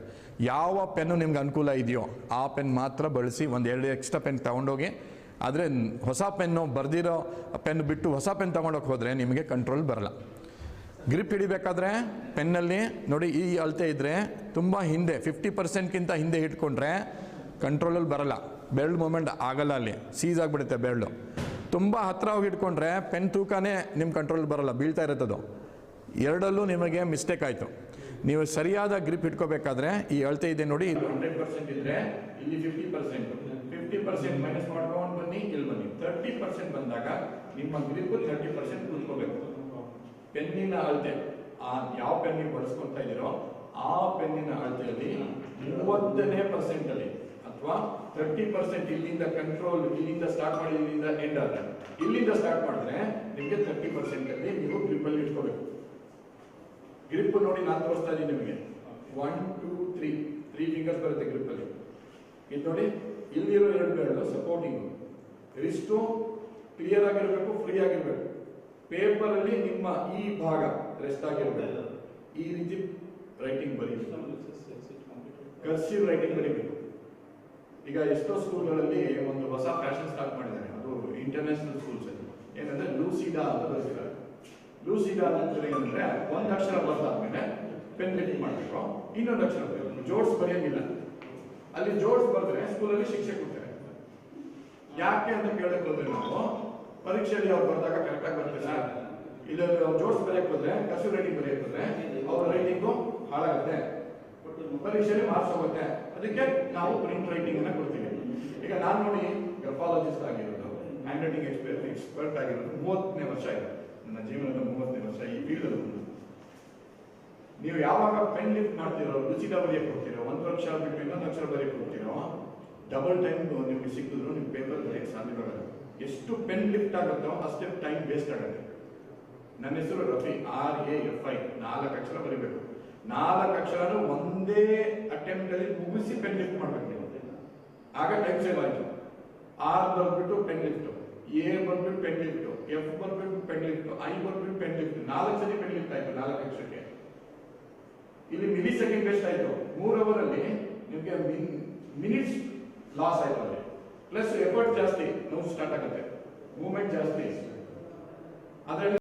ಯಾವ ಪೆನ್ನು ನಿಮ್ಗೆ ಅನುಕೂಲ ಇದೆಯೋ, ಆ ಪೆನ್ ಮಾತ್ರ ಬಳಸಿ ಒಂದು ಎರಡು ಎಕ್ಸ್ಟ್ರಾ ಪೆನ್ ತೊಗೊಂಡೋಗಿ, ಆದರೆ ಹೊಸ ಪೆನ್ನು ಬರೆದಿರೋ ಪೆನ್ ಬಿಟ್ಟು ಹೊಸ ಪೆನ್ ತೊಗೊಂಡೋಗಿ ಹೋದರೆ ನಿಮಗೆ ಕಂಟ್ರೋಲ್ ಬರಲ್ಲ. ಗ್ರಿಪ್ ಹಿಡಿಬೇಕಾದ್ರೆ ಪೆನ್ನಲ್ಲಿ ನೋಡಿ ಈ ಅಳತೆ ಇದ್ದರೆ ತುಂಬ ಹಿಂದೆ ಫಿಫ್ಟಿ ಪರ್ಸೆಂಟ್ಗಿಂತ ಹಿಂದೆ ಇಟ್ಕೊಂಡ್ರೆ ಕಂಟ್ರೋಲಲ್ಲಿ ಬರಲ್ಲ. ಬೆರಳು ಮೂಮೆಂಟ್ ಆಗಲ್ಲ ಅಲ್ಲಿ. ಸೀಸ್ ಆಗಿಬಿಡುತ್ತೆ ಬೆರಳು. ತುಂಬ ಹತ್ತಿರ ಹೋಗಿ ಇಟ್ಕೊಂಡ್ರೆ ಪೆನ್ ತೂಕನೇ ನಿಮ್ಮ ಕಂಟ್ರೋಲ್ ಬರಲ್ಲ, ಬೀಳ್ತಾ ಇರುತ್ತದು. ಎರಡಲ್ಲೂ ನಿಮಗೆ ಮಿಸ್ಟೇಕ್ ಆಯಿತು. ನೀವು ಸರಿಯಾದ ಗ್ರಿಪ್ ಇಟ್ಕೋಬೇಕಾದ್ರೆ ಈ ಅಳತೆ ಇದೆ ನೋಡಿ. ಇದ್ರೆ ಇಲ್ಲಿ fifty percent fifty percent minus ಮಾಡ್ಕೊಂಡು ಬನ್ನಿ, ಇಲ್ಲಿ ಬನ್ನಿ. ತರ್ಟಿ ಪರ್ಸೆಂಟ್ ಬಂದಾಗ ನಿಮ್ಮ ಗ್ರಿಪ್ ಪೆನ್ನಿನ ಅಳತೆ, ಆ ಯಾವ ಪೆನ್ ನೀವು ಬಳಸ್ಕೊಂತ ಇದ್ದೀರೋ, ಆ ಪೆನ್ನಿನ ಅಳತೆಯಲ್ಲಿ ಮೂವತ್ತನೇ ಪರ್ಸೆಂಟ್ ಅಲ್ಲಿ ಅಥವಾ ತರ್ಟಿ ಪರ್ಸೆಂಟ್ ಇಲ್ಲಿಂದ ಕಂಟ್ರೋಲ್ ಇಲ್ಲಿಂದ ಸ್ಟಾರ್ಟ್ ಮಾಡಿ ಇಲ್ಲಿಂದ ಎಂಡ್ ಆದ್ರೆ. ಇಲ್ಲಿಂದ ಸ್ಟಾರ್ಟ್ ಮಾಡಿದ್ರೆ ನಿಮಗೆ ತರ್ಟಿ ಪರ್ಸೆಂಟ್ ಅಲ್ಲಿ ನೀವು ಗ್ರಿಪ್ ಅಲ್ಲಿ ಇಟ್ಕೋಬೇಕು. ಗ್ರಿಪ್ ನೋಡಿ ನಾನು ತೋರಿಸ್ತಾ ಇದ್ದೀನಿ ನಿಮಗೆ. One two three three fingers ಬರುತ್ತೆ ಗ್ರಿಪ್ ಅಲ್ಲಿ. ಇದು ನೋಡಿ ಇಲ್ಲಿರೋ ಎರಡು ಬೆರಳು ಸಪೋರ್ಟಿಂಗ್ ರಿಸ್ಟು ಕ್ಲಿಯರ್ ಆಗಿರಬೇಕು ಫ್ರೀ ಆಗಿರಬೇಕು. ಪೇಪರ್ ಅಲ್ಲಿ ನಿಮ್ಮ ಈ ಭಾಗ ರೆಸ್ಟ್ ಆಗಿರಬೇಕು. ಈ ರೀತಿ ರೈಟಿಂಗ್ ಬರೀಬೇಕು. ಕರ್ಸಿವ್ ರೈಟಿಂಗ್ ಬರೀಬೇಕು. ಈಗ ಎಷ್ಟೋ ಸ್ಕೂಲ್ಗಳಲ್ಲಿ ಒಂದು ಹೊಸ ಫ್ಯಾಷನ್ ಸ್ಟಾರ್ಟ್ ಮಾಡಿದ್ದಾರೆ. ಅದು ಇಂಟರ್ನ್ಯಾಷನಲ್ ಸ್ಕೂಲ್ಸ್ ಅಲ್ಲಿ. ಏನಂದ್ರೆ ಲೂಸಿಡಾ ಅಂತ ಬರ್ತಿದ್ದಾರೆ ಲೂಸಿಡಾ ಅಂತಂದ್ರೆ ಏನಂದ್ರೆ ಒಂದು ಅಕ್ಷರ ಬರ್ದಾದ್ಮೇಲೆ ಪೆನ್ ಕಟಿಂಗ್ ಮಾಡಬೇಕು. ಇನ್ನೊಂದು ಅಕ್ಷರ ಬರಬೇಕು. ಜೋಡ್ಸ್ ಬರೆಯಂಗಿಲ್ಲ. ಅಲ್ಲಿ ಜೋಡ್ಸ್ ಬರೆದ್ರೆ ಸ್ಕೂಲಲ್ಲಿ ಶಿಕ್ಷೆ ಕೊಡ್ತಾರೆ. ಯಾಕೆ ಅಂತ ಕೇಳಕ್ ಹೋದ್ರೆ ನಾವು ಪರೀಕ್ಷೆಯಲ್ಲಿ ಅವ್ರು ಬರ್ದಾಗ ಕರೆಕ್ಟಾಗಿ ಬರ್ತಿಲ್ಲ. ಇಲ್ಲ ಜೋಡ್ಸ್ ಬರೆಯಕ್ ಹೋದ್ರೆ ಕಸು ರೈಟಿಂಗ್ ಬರೆಯಕ್ ಹೋದ್ರೆ, ಅವ್ರ ರೈಟಿಂಗು ಹಾಳಾಗುತ್ತೆ. ಪರೀಕ್ಷೆಯಲ್ಲಿ ಮಾರ್ಕ್ಸ್ ಹೋಗುತ್ತೆ. ಅದಕ್ಕೆ ನಾವು ಪ್ರಿಂಟ್ ರೈಟಿಂಗ್ ಅನ್ನ ಕೊಡ್ತೀವಿ. ಈಗ ನಾನು ನೋಡಿ ಗ್ರಫಾಲಜಿಸ್ಟ್ ಆಗಿರೋದು ಹ್ಯಾಂಡ್ ರೈಟಿಂಗ್ ಎಕ್ಸ್ಪರ್ಟ್ ಎಕ್ಸ್ಪರ್ಟ್ ಆಗಿರೋದು ಮೂವತ್ತನೇ ವರ್ಷ ಇದೆ. ನನ್ನ ಜೀವನದ ಮೂವತ್ತನೇ ವರ್ಷ ಈ ಫೀಲ್ಡ್ ನೀವು ಯಾವಾಗ ಪೆನ್ ಲಿಫ್ಟ್ ಮಾಡ್ತೀರೋ ರುಚಿದ ಬರೆಯಕ್ಕೆ ಕೊಡ್ತಿರೋ, ಒಂದು ಅಕ್ಷರ ಬಿಟ್ಟು ಇನ್ನೊಂದು ಅಕ್ಷರ ಬರೆಯಕ್ಕೆ ಕೊಡ್ತೀರೋ ಡಬಲ್ ಟೈಮ್ ನಿಮ್ಗೆ ಸಿಕ್ಕಿದ್ರು ನಿಮ್ಗೆ ಪೇಪರ್ ಬರೆಯಕ್ಕೆ ಸಾಧ್ಯವಾಗಲ್ಲ ಎಷ್ಟು ಪೆನ್ ಲಿಫ್ಟ್ ಆಗುತ್ತೋ ಅಷ್ಟೇ ಟೈಮ್ ವೇಸ್ಟ್ ಆಗುತ್ತೆ. ನನ್ನ ಹೆಸರು Rafi R A F I ನಾಲ್ಕು ಅಕ್ಷರ ಬರೀಬೇಕು. ನಾಲ್ಕು ಅಕ್ಷರನು ಒಂದೇ ಅಟೆಂಪ್ಟ್ ಅಲ್ಲಿ ಮುಗಿಸಿ ಪೆನ್ ಲಿಫ್ಟ್ ಮಾಡ್ಬೇಕು ನೀವು. ಆಗ ಟೈಮ್ ಸೇವ್ ಆಯ್ತು. ಆರ್ ಬರ್ಬಿಟ್ಟು ಪೆನ್ ಲಿಫ್ಟ್, ಎ ಬರ್ಬಿಟ್ಟು ಪೆನ್ ಲಿಫ್ಟ್, ಎಫ್ ಬರ್ಬಿಟ್ಟು ಪೆನ್ ಲಿಫ್ಟ್, ಐ ಬರ್ಬಿಟ್ಟು ಪೆನ್ ಲಿಫ್ಟ್, ನಾಲ್ಕು ಸರಿ ಪೆನ್ ಲಿಫ್ಟ್ ಆಯ್ತು ನಾಲ್ಕು ಅಕ್ಷರಕ್ಕೆ. ಇಲ್ಲಿ ಮಿಲಿ ಸೆಕೆಂಡ್ ವೇಸ್ಟ್ ಆಯ್ತು. ಮೂರ್ ಅವರ್ ಅಲ್ಲಿ ನಿಮಗೆ ಮಿನಿಟ್ಸ್ ಲಾಸ್ ಆಯ್ತು ಅಲ್ಲಿ. ಪ್ಲಸ್ ಎಫರ್ಟ್ ಜಾಸ್ತಿ ನೋವು ಸ್ಟಾರ್ಟ್ ಆಗುತ್ತೆ. ಮೂವ್ಮೆಂಟ್ ಜಾಸ್ತಿ. ಅದರಲ್ಲಿ